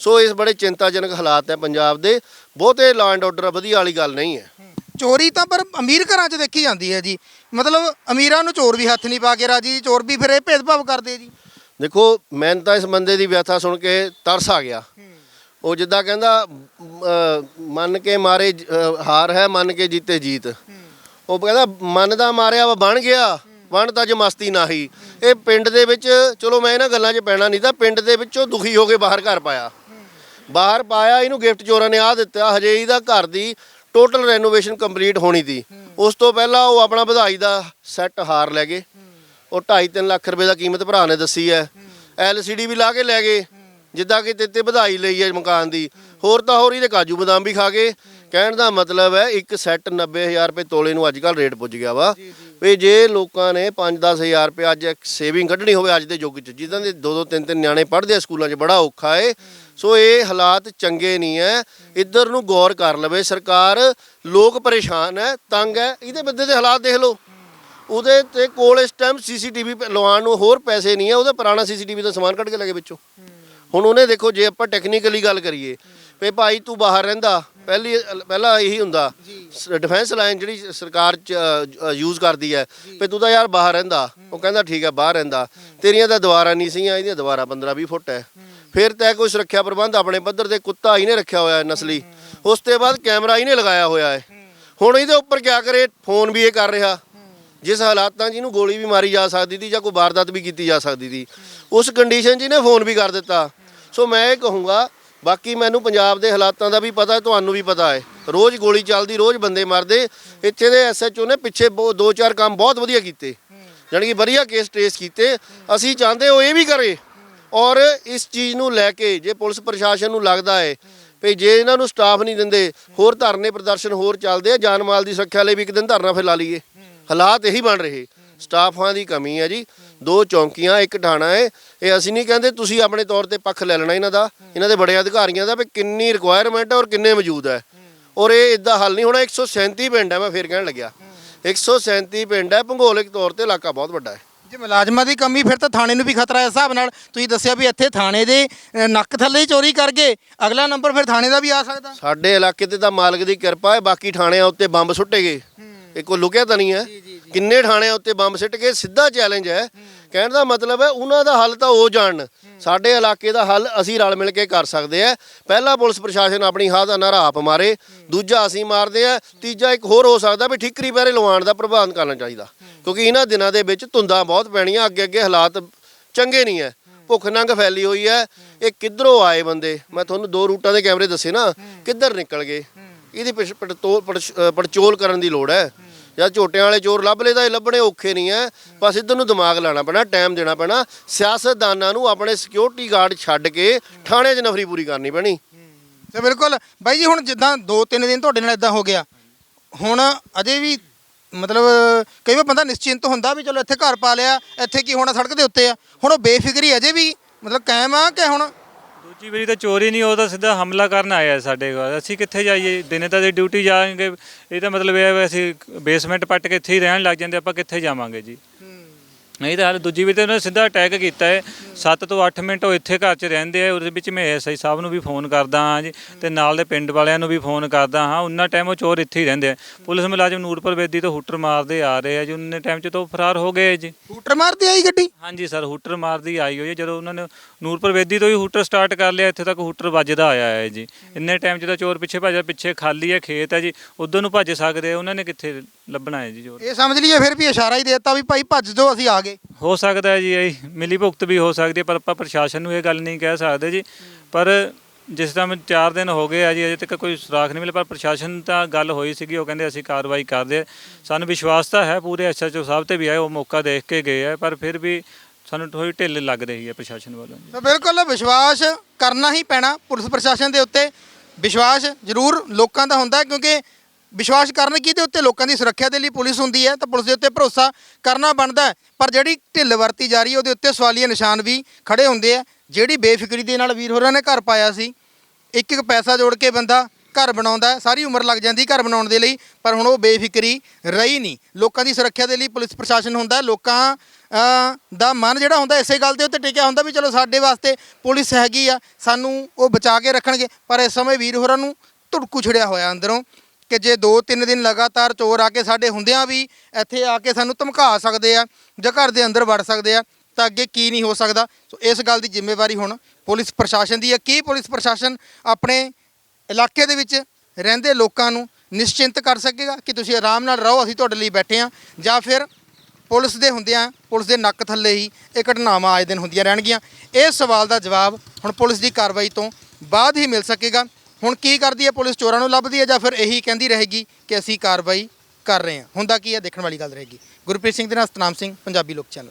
ਸੋ ਇਸ ਬੜੇ ਚਿੰਤਾਜਨਕ ਹਾਲਾਤ ਹੈ ਪੰਜਾਬ ਦੇ। ਬਹੁਤੇ ਲਾਅ ਐਂਡ ਆਰਡਰ ਵਧੀਆ ਵਾਲੀ ਗੱਲ ਨਹੀਂ ਹੈ। ਚੋਰੀ ਤਾਂ ਪਰ ਅਮੀਰ ਘਰਾਂ 'ਚ ਦੇਖੀ ਜਾਂਦੀ ਹੈ ਜੀ। ਮਤਲਬ ਅਮੀਰਾਂ ਨੂੰ ਚੋਰ ਵੀ ਹੱਥ ਨਹੀਂ ਪਾ ਕੇ ਰਾਜੀ ਚੋਰ ਵੀ ਫਿਰ ਇਹ ਭੇਦਭਾਵ ਕਰਦੇ ਜੀ। ਦੇਖੋ ਮੈਨੂੰ ਤਾਂ ਇਸ ਬੰਦੇ ਦੀ ਵਿਆਥਾ ਸੁਣ ਕੇ ਤਰਸ ਆ ਗਿਆ। ਉਹ ਜਿੱਦਾਂ ਕਹਿੰਦਾ ਮੰਨ ਕੇ ਮਾਰੇ ਹਾਰ ਹੈ ਮੰਨ ਕੇ ਜੀਤੇ ਜੀਤ। ਉਹ ਕਹਿੰਦਾ ਮਨ ਦਾ ਮਾਰਿਆ ਵਾ ਬਣ ਗਿਆ। ਬਣ ਤਾਂ ਜ ਮਸਤੀ ਨਾਹੀ। ਇਹ ਪਿੰਡ ਦੇ ਵਿੱਚ ਚਲੋ ਮੈਂ ਇਹਨਾਂ ਗੱਲਾਂ 'ਚ ਪੈਣਾ ਨਹੀਂ ਤਾਂ ਪਿੰਡ ਦੇ ਵਿੱਚੋਂ ਦੁਖੀ ਹੋ ਕੇ ਬਾਹਰ ਘਰ ਪਾਇਆ। ਬਾਹਰ ਪਾਇਆ ਇਹਨੂੰ ਗਿਫਟ ਚੋਰਾਂ ਨੇ ਆ ਦਿੱਤਾ। ਹਜੇ ਇਹਦਾ ਘਰ ਦੀ ਟੋਟਲ ਰੈਨੋਵੇਸ਼ਨ ਕੰਪਲੀਟ ਹੋਣੀ ਸੀ ਉਸ ਤੋਂ ਪਹਿਲਾਂ ਉਹ ਆਪਣਾ ਵਧਾਈ ਦਾ ਸੈੱਟ ਹਾਰ ਲੈ ਗਏ। ਉਹ 2.5 ਲੱਖ ਰੁਪਏ ਦਾ ਕੀਮਤ ਭਰਾ ਨੇ ਦੱਸੀ ਹੈ। ਐਲਸੀਡੀ ਵੀ ਲਾ ਕੇ ਲੈ ਗਏ। ਜਿੱਦਾਂ ਕਿ ਤੇ ਵਧਾਈ ਲਈ ਹੈ ਮਕਾਨ ਦੀ। ਹੋਰ ਤਾਂ ਹੋਰ ਇਹਦੇ ਕਾਜੂ ਬਦਾਮ ਵੀ ਖਾ ਗਏ। ਕਹਿਣ ਦਾ ਮਤਲਬ ਹੈ ਇੱਕ ਸੈੱਟ 90000 ਰੁਪਏ ਤੋਲੇ ਨੂੰ ਅੱਜ ਕੱਲ ਰੇਟ ਪੁੱਜ ਗਿਆ ਵਾ। ਵੀ ਜੇ ਲੋਕਾਂ ਨੇ 5-10000 ਰੁਪਏ ਅੱਜ ਇੱਕ ਸੇਵਿੰਗ ਕੱਢਣੀ ਹੋਵੇ ਅੱਜ ਦੇ ਯੁੱਗ 'ਚ ਜਿੱਦਾਂ ਦੇ ਦੋ ਦੋ ਤਿੰਨ ਤਿੰਨ ਨਿਆਣੇ ਪੜ੍ਹਦੇ ਆ ਸਕੂਲਾਂ 'ਚ ਬੜਾ ਔਖਾ ਏ। ਸੋ ਇਹ ਹਾਲਾਤ ਚੰਗੇ ਨਹੀਂ ਐ। ਇੱਧਰ ਨੂੰ ਗੌਰ ਕਰ ਲਵੇ ਸਰਕਾਰ ਲੋਕ ਪਰੇਸ਼ਾਨ ਹੈ ਤੰਗ ਹੈ ਇਹਦੇ ਬੰਦੇ ਦੇ ਹਾਲਾਤ ਦੇਖ ਲਓ। ਉਹਦੇ ਤੇ ਕੋਲ ਇਸ ਟਾਈਮ ਸੀਸੀਟੀਵੀ ਲਵਾਉਣ ਨੂੰ ਹੋਰ ਪੈਸੇ ਨਹੀਂ ਹੈ ਉਹਦਾ ਪੁਰਾਣਾ ਸੀਸੀਟੀਵੀ ਦਾ ਸਮਾਨ ਕੱਢ ਕੇ ਲੈ ਗਏ ਵਿੱਚੋਂ। ਹੁਣ ਉਹਨੇ ਦੇਖੋ ਜੇ ਆਪਾਂ ਟੈਕਨੀਕਲੀ ਗੱਲ ਕਰੀਏ ਵੀ ਭਾਈ ਤੂੰ ਬਾਹਰ ਰਹਿੰਦਾ ਪਹਿਲੀ ਪਹਿਲਾਂ ਇਹੀ ਹੁੰਦਾ ਡਿਫੈਂਸ ਲਾਈਨ ਜਿਹੜੀ ਸਰਕਾਰ ਯੂਜ਼ ਕਰਦੀ ਹੈ ਵੀ ਤੂੰ ਤਾਂ ਯਾਰ ਬਾਹਰ ਰਹਿੰਦਾ। ਉਹ ਕਹਿੰਦਾ ਠੀਕ ਹੈ ਬਾਹਰ ਰਹਿੰਦਾ। ਤੇਰੀਆਂ ਤਾਂ ਦੀਵਾਰਾਂ ਨਹੀਂ ਸੀਆਂ ਇਹਦੀਆਂ ਦੀਵਾਰਾਂ 15 20 ਫੁੱਟ ਹੈ। ਫਿਰ ਤੈ ਕੋਈ ਸੁਰੱਖਿਆ ਪ੍ਰਬੰਧ ਆਪਣੇ ਪੱਧਰ ਤੇ ਕੁੱਤਾ ਹੀ ਨੇ ਰੱਖਿਆ ਹੋਇਆ ਹੈ ਨਸਲੀ। ਉਸ ਤੋਂ ਬਾਅਦ ਕੈਮਰਾ ਹੀ ਨੇ ਲਗਾਇਆ ਹੋਇਆ ਹੈ। ਹੁਣ ਇਹਦੇ ਉੱਪਰ ਕਿਆ ਕਰੇ? ਫੋਨ ਵੀ ਇਹ ਕਰ ਰਿਹਾ। ਜਿਸ ਹਾਲਾਤਾਂ 'ਚ ਇਹਨੂੰ ਗੋਲੀ ਵੀ ਮਾਰੀ ਜਾ ਸਕਦੀ ਸੀ ਜਾਂ ਕੋਈ ਵਾਰਦਾਤ ਵੀ ਕੀਤੀ ਜਾ ਸਕਦੀ ਸੀ, ਉਸ ਕੰਡੀਸ਼ਨ 'ਚ ਇਹਨੇ ਫੋਨ ਵੀ ਕਰ ਦਿੱਤਾ। ਸੋ ਮੈਂ ਇਹ ਕਹੂੰਗਾ, ਬਾਕੀ ਮੈਨੂੰ ਪੰਜਾਬ ਦੇ ਹਾਲਾਤਾਂ ਦਾ ਵੀ ਪਤਾ ਹੈ, ਤੁਹਾਨੂੰ ਵੀ ਪਤਾ ਹੈ। ਰੋਜ਼ ਗੋਲੀ ਚੱਲਦੀ, ਰੋਜ਼ ਬੰਦੇ ਮਰਦੇ। ਇੱਥੇ ਦੇ ਐਸਐਚਓ ਨੇ ਪਿੱਛੇ ਬਹੁ- ਦੋ ਚਾਰ ਕੰਮ ਬਹੁਤ ਵਧੀਆ ਕੀਤੇ। ਜਾਣੀ ਕਿ ਵਧੀਆ ਕੇਸ ਟ੍ਰੇਸ ਕੀਤੇ। ਅਸੀਂ ਚਾਹੁੰਦੇ ਉਹ ਇਹ ਵੀ ਕਰੇ। ਔਰ ਇਸ ਚੀਜ਼ ਨੂੰ ਲੈ ਕੇ ਜੇ ਪੁਲਿਸ ਪ੍ਰਸ਼ਾਸਨ ਨੂੰ ਲੱਗਦਾ ਹੈ ਵੀ ਜੇ ਇਹਨਾਂ ਨੂੰ ਸਟਾਫ ਨਹੀਂ ਦਿੰਦੇ, ਹੋਰ ਧਰਨੇ ਪ੍ਰਦਰਸ਼ਨ ਹੋਰ ਚੱਲਦੇ ਆ, ਜਾਨ ਮਾਲ ਦੀ ਸੁਰੱਖਿਆ ਲਈ ਵੀ ਇੱਕ ਦਿਨ ਧਰਨਾ ਫਿਰ ਲਾ ਲਈਏ। ਹਾਲਾਤ ਇਹੀ ਬਣ ਰਹੇ। ਸਟਾਫਾਂ ਦੀ ਕਮੀ ਹੈ ਜੀ। ਦੋ ਚੌਂਕੀਆਂ, ਇੱਕ ਠਾਣਾ ਹੈ। ਇਹ ਅਸੀਂ ਨਹੀਂ ਕਹਿੰਦੇ ਤੁਸੀਂ ਆਪਣੇ ਤੌਰ ਤੇ ਪੱਖ ਲੈ ਲੈਣਾ ਇਹਨਾਂ ਦਾ, ਇਹਨਾਂ ਦੇ ਬੜੇ ਅਧਿਕਾਰੀਆਂ ਦਾ ਵੀ ਕਿੰਨੀ ਰਿਕੁਆਇਰਮੈਂਟ ਹੈ ਔਰ ਕਿੰਨੇ ਮੌਜੂਦ ਹੈ। ਔਰ ਇਹ ਇਦਾਂ ਹੱਲ ਨਹੀਂ ਹੋਣਾ 137 ਪਿੰਡ ਹੈ, ਮੈਂ ਫੇਰ ਕਹਿਣ ਲੱਗਿਆ। 137 ਪਿੰਡ ਹੈ, ਭੂਗੋਲਿਕ ਤੌਰ ਤੇ ਇਲਾਕਾ ਬਹੁਤ ਵੱਡਾ ਹੈ। ਜੇ ਮੁਲਾਜ਼ਮਾਂ ਦੀ ਕਮੀ ਫਿਰ ਤਾਂ ਥਾਣੇ ਨੂੰ ਵੀ ਖਤਰਾ ਹੈ ਇਸ ਹਿਸਾਬ ਨਾਲ। ਤੁਸੀਂ ਦੱਸਿਆ ਵੀ ਇੱਥੇ ਥਾਣੇ ਦੇ ਅ, ਨੱਕ ਥੱਲੇ ਹੀ ਚੋਰੀ ਕਰ ਗਏ। ਅਗਲਾ ਨੰਬਰ ਫਿਰ ਥਾਣੇ ਦਾ ਵੀ ਆ ਸਕਦਾ। ਸਾਡੇ ਇਲਾਕੇ ਤੇ ਤਾਂ ਮਾਲਕ ਦੀ ਕਿਰਪਾ ਹੈ ਬਾਕੀ ਥਾਣਿਆਂ ਉੱਤੇ ਬੰਬ ਸੁੱਟੇ ਗਏ। ਇਹ ਕੋਈ ਲੁਕਿਆ ਤਾਂ ਨਹੀਂ ਹੈ। ਕਿੰਨੇ ਥਾਣਿਆਂ ਉੱਤੇ ਬੰਬ ਸਿੱਟ ਕੇ ਸਿੱਧਾ ਚੈਲੰਜ ਹੈ। ਕਹਿਣ ਦਾ ਮਤਲਬ ਹੈ ਉਹਨਾਂ ਦਾ ਹੱਲ ਤਾਂ ਉਹ ਜਾਣ ਸਾਡੇ ਇਲਾਕੇ ਦਾ ਹੱਲ ਅਸੀਂ ਰਲ ਮਿਲ ਕੇ ਕਰ ਸਕਦੇ ਆ ਪਹਿਲਾ ਪੁਲਿਸ ਪ੍ਰਸ਼ਾਸਨ ਆਪਣੀ ਹਾਹ ਦਾ ਨਾਰਾ ਆਪ ਮਾਰੇ। ਦੂਜਾ ਅਸੀਂ ਮਾਰਦੇ ਆ ਤੀਜਾ ਇੱਕ ਹੋਰ ਹੋ ਸਕਦਾ ਵੀ ਠਿਕਰੀ ਬਾਰੇ ਲਵਾਉਣ ਦਾ ਪ੍ਰਬੰਧ ਕਰਨਾ ਚਾਹੀਦਾ। ਕਿਉਂਕਿ ਇਹਨਾਂ ਦਿਨਾਂ ਦੇ ਵਿੱਚ ਧੁੰਦਾਂ ਬਹੁਤ ਪੈਣੀਆਂ ਅੱਗੇ ਅੱਗੇ ਹਾਲਾਤ ਚੰਗੇ ਨਹੀਂ ਹੈ। ਭੁੱਖ ਨੰਗ ਫੈਲੀ ਹੋਈ ਹੈ। ਇਹ ਕਿੱਧਰੋਂ ਆਏ ਬੰਦੇ? ਮੈਂ ਤੁਹਾਨੂੰ ਦੋ ਰੂਟਾਂ ਦੇ ਕੈਮਰੇ ਦੱਸੇ ਨਾ। ਕਿੱਧਰ ਨਿਕਲ ਗਏ? ਇਹਦੀ ਪਿਛ- ਪੜਤੋਲ ਪੜਛ- ਪੜਚੋਲ ਕਰਨ ਦੀ ਲੋੜ ਹੈ। ਜਾਂ ਝੋਟਿਆਂ ਵਾਲੇ ਚੋਰ ਲੱਭ ਲਏ ਤਾਂ ਇਹ ਲੱਭਣੇ ਔਖੇ ਨਹੀਂ ਹੈ ਬਸ ਇਧਰ ਨੂੰ ਦਿਮਾਗ ਲਾਣਾ ਪੈਣਾ ਟਾਈਮ ਦੇਣਾ ਪੈਣਾ। ਸਿਆਸਤਦਾਨਾਂ ਨੂੰ ਆਪਣੇ ਸਿਕਿਉਰਿਟੀ ਗਾਰਡ ਛੱਡ ਕੇ ਥਾਣੇ 'ਚ ਨਫਰੀ ਪੂਰੀ ਕਰਨੀ ਪੈਣੀ। ਤੇ ਬਿਲਕੁਲ, ਬਾਈ ਜੀ, ਹੁਣ ਜਿੱਦਾਂ 2-3 ਦਿਨ ਤੁਹਾਡੇ ਨਾਲ ਇਦਾਂ ਹੋ ਗਿਆ, ਹੁਣ ਅਜੇ ਵੀ ਮਤਲਬ ਕਈ ਵਾਰ ਬੰਦਾ ਨਿਸ਼ਚਿੰਤ ਹੁੰਦਾ ਵੀ ਚਲੋ ਇੱਥੇ ਘਰ ਪਾ ਲਿਆ, ਇੱਥੇ ਕੀ ਹੋਣਾ, ਸੜਕ ਦੇ ਉੱਤੇ ਆ। ਹੁਣ ਉਹ ਬੇਫਿਕਰੀ ਅਜੇ ਵੀ ਮਤਲਬ ਕਾਇਮ ਆ ਕਿ ਹੁਣ ਦੂਜੀ ਵਾਰੀ ਤਾਂ ਚੋਰੀ ਨਹੀਂ, ਉਹ ਤਾਂ ਸਿੱਧਾ ਹਮਲਾ ਕਰਨ ਆਇਆ ਸਾਡੇ ਕੋਲ। ਅਸੀਂ ਕਿੱਥੇ ਜਾਈਏ? ਦਿਨੇ ਤਾਂ ਅਸੀਂ ਡਿਊਟੀ ਜਾਵਾਂਗੇ। ਇਹ ਤਾਂ ਮਤਲਬ ਇਹ ਹੈ ਵੀ ਅਸੀਂ ਬੇਸਮੈਂਟ ਪੱਟ ਕੇ ਇੱਥੇ ਹੀ ਰਹਿਣ ਲੱਗ ਜਾਂਦੇ, ਆਪਾਂ ਕਿੱਥੇ ਜਾਵਾਂਗੇ ਜੀ? ਨਹੀਂ ਤਾਂ ਹਾਲੇ ਦੂਜੀ ਵਾਰੀ ਤਾਂ ਉਹਨੇ ਸਿੱਧਾ ਅਟੈਕ ਕੀਤਾ ਹੈ। 7 ਤੋਂ 8 ਮਿੰਟ ਉਹ ਇੱਥੇ ਘਰ 'ਚ ਰਹਿੰਦੇ ਆ ਉਹਦੇ ਵਿੱਚ ਮੈਂ ਐਸਆਈ ਸਾਹਿਬ ਨੂੰ ਵੀ ਫੋਨ ਕਰਦਾ ਹਾਂ ਜੀ ਤੇ ਨਾਲ ਦੇ ਪਿੰਡ ਵਾਲਿਆਂ ਨੂੰ ਵੀ ਫੋਨ ਕਰਦਾ ਹਾਂ। ਉਹਨਾਂ ਟਾਈਮ ਉਹ ਚੋਰ ਇੱਥੇ ਹੀ ਰਹਿੰਦੇ ਆ। ਪੁਲਿਸ ਮੁਲਾਜ਼ਮ ਨੂਰਪੁਰ ਬੇਦੀ ਤੋਂ ਹੁੱਟਰ ਮਾਰਦੇ ਆ ਰਹੇ ਆ ਜੀ। ਉਹਨੇ ਟਾਈਮ 'ਚ ਤਾਂ ਫਰਾਰ ਹੋ ਗਏ ਜੀ। ਹੂਟਰ ਮਾਰਦੀ ਆਈ ਗੱਡੀ? ਹਾਂਜੀ ਸਰ ਹੂਟਰ ਮਾਰਦੀ ਆਈ ਹੋਈ ਹੈ ਜਦੋਂ ਉਹਨਾਂ ਨੇ ਨੂਰਪੁਰ ਵੇਦੀ ਤੋਂ ਹੀ ਹੂਟਰ ਸਟਾਰਟ ਕਰ ਲਿਆ ਇੱਥੇ ਤੱਕ ਹੂਟਰ ਵੱਜਦਾ ਆਇਆ ਹੈ ਜੀ। ਇੰਨੇ ਟਾਈਮ 'ਚ ਤਾਂ ਚੋਰ ਪਿੱਛੇ ਭੱਜਿਆ ਪਿੱਛੇ ਖਾਲੀ ਹੈ ਖੇਤ ਹੈ ਜੀ। ਉਧਰ ਨੂੰ ਭੱਜ ਸਕਦੇ ਆ, ਉਹਨਾਂ ਨੇ ਕਿੱਥੇ ਲੱਭਣਾ ਹੈ ਜੀ ਚੋਰ ਇਹ ਸਮਝ ਲਈਏ ਫਿਰ ਵੀ ਇਸ਼ਾਰਾ ਹੀ ਦਿੱਤਾ ਵੀ ਭਾਈ ਭੱਜ ਜਾਓ ਅਸੀਂ ਆ ਗਏ। ਹੋ ਸਕਦਾ ਹੈ ਜੀ ਇਹ ਮਿਲੀ ਭੁਗਤ ਵੀ ਹੋ ਸਕਦੀ ਹੈ ਪਰ ਆਪਾਂ ਪ੍ਰਸ਼ਾਸਨ ਨੂੰ ਇਹ ਗੱਲ ਨਹੀਂ ਕਹਿ ਸਕਦੇ ਜੀ। ਪਰ ਜਿਸ ਟਾਈਮ 4 ਦਿਨ ਹੋ ਗਏ ਆ ਜੀ ਅਜੇ ਤੱਕ ਕੋਈ ਸੁਰਾਖ ਨਹੀਂ ਮਿਲਿਆ ਪਰ ਪ੍ਰਸ਼ਾਸਨ ਤਾਂ ਗੱਲ ਹੋਈ ਸੀਗੀ ਉਹ ਕਹਿੰਦੇ ਅਸੀਂ ਕਾਰਵਾਈ ਕਰਦੇ ਹਾਂ। ਸਾਨੂੰ ਵਿਸ਼ਵਾਸ ਤਾਂ ਹੈ ਪੂਰੇ ਐਸਐਚਓ ਸਾਹਿਬ ਤੇ ਵੀ ਆਏ ਉਹ ਮੌਕਾ ਦੇਖ ਕੇ ਗਏ ਆ ਪਰ ਫਿਰ ਵੀ ਸਾਨੂੰ ਥੋੜੀ ਢਿੱਲ ਲੱਗ ਰਹੀ ਹੈ ਪ੍ਰਸ਼ਾਸਨ ਵੱਲੋਂ ਜੀ। ਤਾਂ ਬਿਲਕੁਲ ਵਿਸ਼ਵਾਸ ਕਰਨਾ ਹੀ ਪੈਣਾ ਪੁਲਿਸ ਪ੍ਰਸ਼ਾਸਨ ਦੇ ਉੱਤੇ। ਵਿਸ਼ਵਾਸ ਜ਼ਰੂਰ ਲੋਕਾਂ ਦਾ ਹੁੰਦਾ ਹੈ ਕਿਉਂਕਿ ਵਿਸ਼ਵਾਸ ਕਰਨ ਕਿਹਦੇ ਉੱਤੇ ਲੋਕਾਂ ਦੀ ਸੁਰੱਖਿਆ ਦੇ ਲਈ ਪੁਲਿਸ ਹੁੰਦੀ ਹੈ ਤਾਂ ਪੁਲਿਸ ਦੇ ਉੱਤੇ ਭਰੋਸਾ ਕਰਨਾ ਬਣਦਾ ਹੈ। ਪਰ ਜਿਹੜੀ ਢਿੱਲ ਵਰਤੀ ਜਾ ਰਹੀ ਹੈ ਉਹਦੇ ਉੱਤੇ ਸਵਾਲੀਆ ਨਿਸ਼ਾਨ ਵੀ ਖੜੇ ਹੁੰਦੇ ਆ। ਜਿਹੜੀ ਬੇਫਿਕਰੀ ਦੇ ਨਾਲ ਵੀਰ ਹੋਰਾਂ ਨੇ ਘਰ ਪਾਇਆ ਸੀ ਇੱਕ ਇੱਕ ਪੈਸਾ ਜੋੜ ਕੇ ਬੰਦਾ ਘਰ ਬਣਾਉਂਦਾ ਹੈ, ਸਾਰੀ ਉਮਰ ਲੱਗ ਜਾਂਦੀ ਘਰ ਬਣਾਉਣ ਦੇ ਲਈ ਪਰ ਹੁਣ ਉਹ ਬੇਫਿਕਰੀ ਰਹੀ ਨਹੀਂ। ਲੋਕਾਂ ਦੀ ਸੁਰੱਖਿਆ ਦੇ ਲਈ ਪੁਲਿਸ ਪ੍ਰਸ਼ਾਸਨ ਹੁੰਦਾ ਹੈ, ਲੋਕਾਂ ਅ, ਦਾ ਮਨ ਜਿਹੜਾ ਹੁੰਦਾ ਇਸੇ ਗੱਲ ਦੇ ਉੱਤੇ ਟਿਕਿਆ ਹੁੰਦਾ ਵੀ ਚਲੋ ਸਾਡੇ ਵਾਸਤੇ ਪੁਲਿਸ ਹੈਗੀ ਆ ਸਾਨੂੰ ਉਹ ਬਚਾ ਕੇ ਰੱਖਣਗੇ। ਪਰ ਇਸ ਸਮੇਂ ਵੀਰ ਹੋਰਾਂ ਨੂੰ ਧੁੜਕੂ ਛੜਿਆ ਹੋਇਆ ਅੰਦਰੋਂ। ਕਿ ਜੇ 2-3 ਦਿਨ ਲਗਾਤਾਰ ਚੋਰ ਆ ਕੇ ਸਾਡੇ ਹੁੰਦਿਆਂ ਵੀ ਇੱਥੇ ਆ ਕੇ ਸਾਨੂੰ ਧਮਕਾ ਸਕਦੇ ਆ ਜਾਂ ਘਰ ਦੇ ਅੰਦਰ ਵੜ ਸਕਦੇ ਆ, ਤਾਂ ਅੱਗੇ ਕੀ ਨਹੀਂ ਹੋ ਸਕਦਾ? ਸੋ ਇਸ ਗੱਲ ਦੀ ਜ਼ਿੰਮੇਵਾਰੀ ਹੁਣ ਪੁਲਿਸ ਪ੍ਰਸ਼ਾਸਨ ਦੀ ਹੈ। ਕੀ ਪੁਲਿਸ ਪ੍ਰਸ਼ਾਸਨ ਆਪਣੇ ਇਲਾਕੇ ਦੇ ਵਿੱਚ ਰਹਿੰਦੇ ਲੋਕਾਂ ਨੂੰ ਨਿਸ਼ਚਿੰਤ ਕਰ ਸਕੇਗਾ ਕਿ ਤੁਸੀਂ ਆਰਾਮ ਨਾਲ ਰਹੋ, ਅਸੀਂ ਤੁਹਾਡੇ ਲਈ ਬੈਠੇ ਹਾਂ? ਜਾਂ ਫਿਰ ਪੁਲਿਸ ਦੇ ਹੁੰਦਿਆਂ, ਪੁਲਿਸ ਦੇ ਨੱਕ ਥੱਲੇ ਹੀ ਇਹ ਘਟਨਾਵਾਂ ਆਏ ਦਿਨ ਹੁੰਦੀਆਂ ਰਹਿਣਗੀਆਂ? ਇਸ ਸਵਾਲ ਦਾ ਜਵਾਬ ਹੁਣ ਪੁਲਿਸ ਦੀ ਕਾਰਵਾਈ ਤੋਂ ਬਾਅਦ ਹੀ ਮਿਲ ਸਕੇਗਾ। ਹੁਣ ਕੀ ਕਰਦੀ ਹੈ ਪੁਲਿਸ? ਚੋਰਾਂ ਨੂੰ ਲੱਭਦੀ ਹੈ ਜਾਂ ਫਿਰ ਇਹੀ ਕਹਿੰਦੀ ਰਹੇਗੀ ਕਿ ਅਸੀਂ ਕਾਰਵਾਈ ਕਰ ਰਹੇ ਹਾਂ? ਹੁੰਦਾ ਕੀ ਹੈ? ਦੇਖਣ ਵਾਲੀ ਗੱਲ ਰਹੇਗੀ। ਗੁਰਪ੍ਰੀਤ ਸਿੰਘ ਦੇ ਨਾਲ ਸਤਨਾਮ ਸਿੰਘ, ਪੰਜਾਬੀ ਲੋਕ ਚੈਨਲ।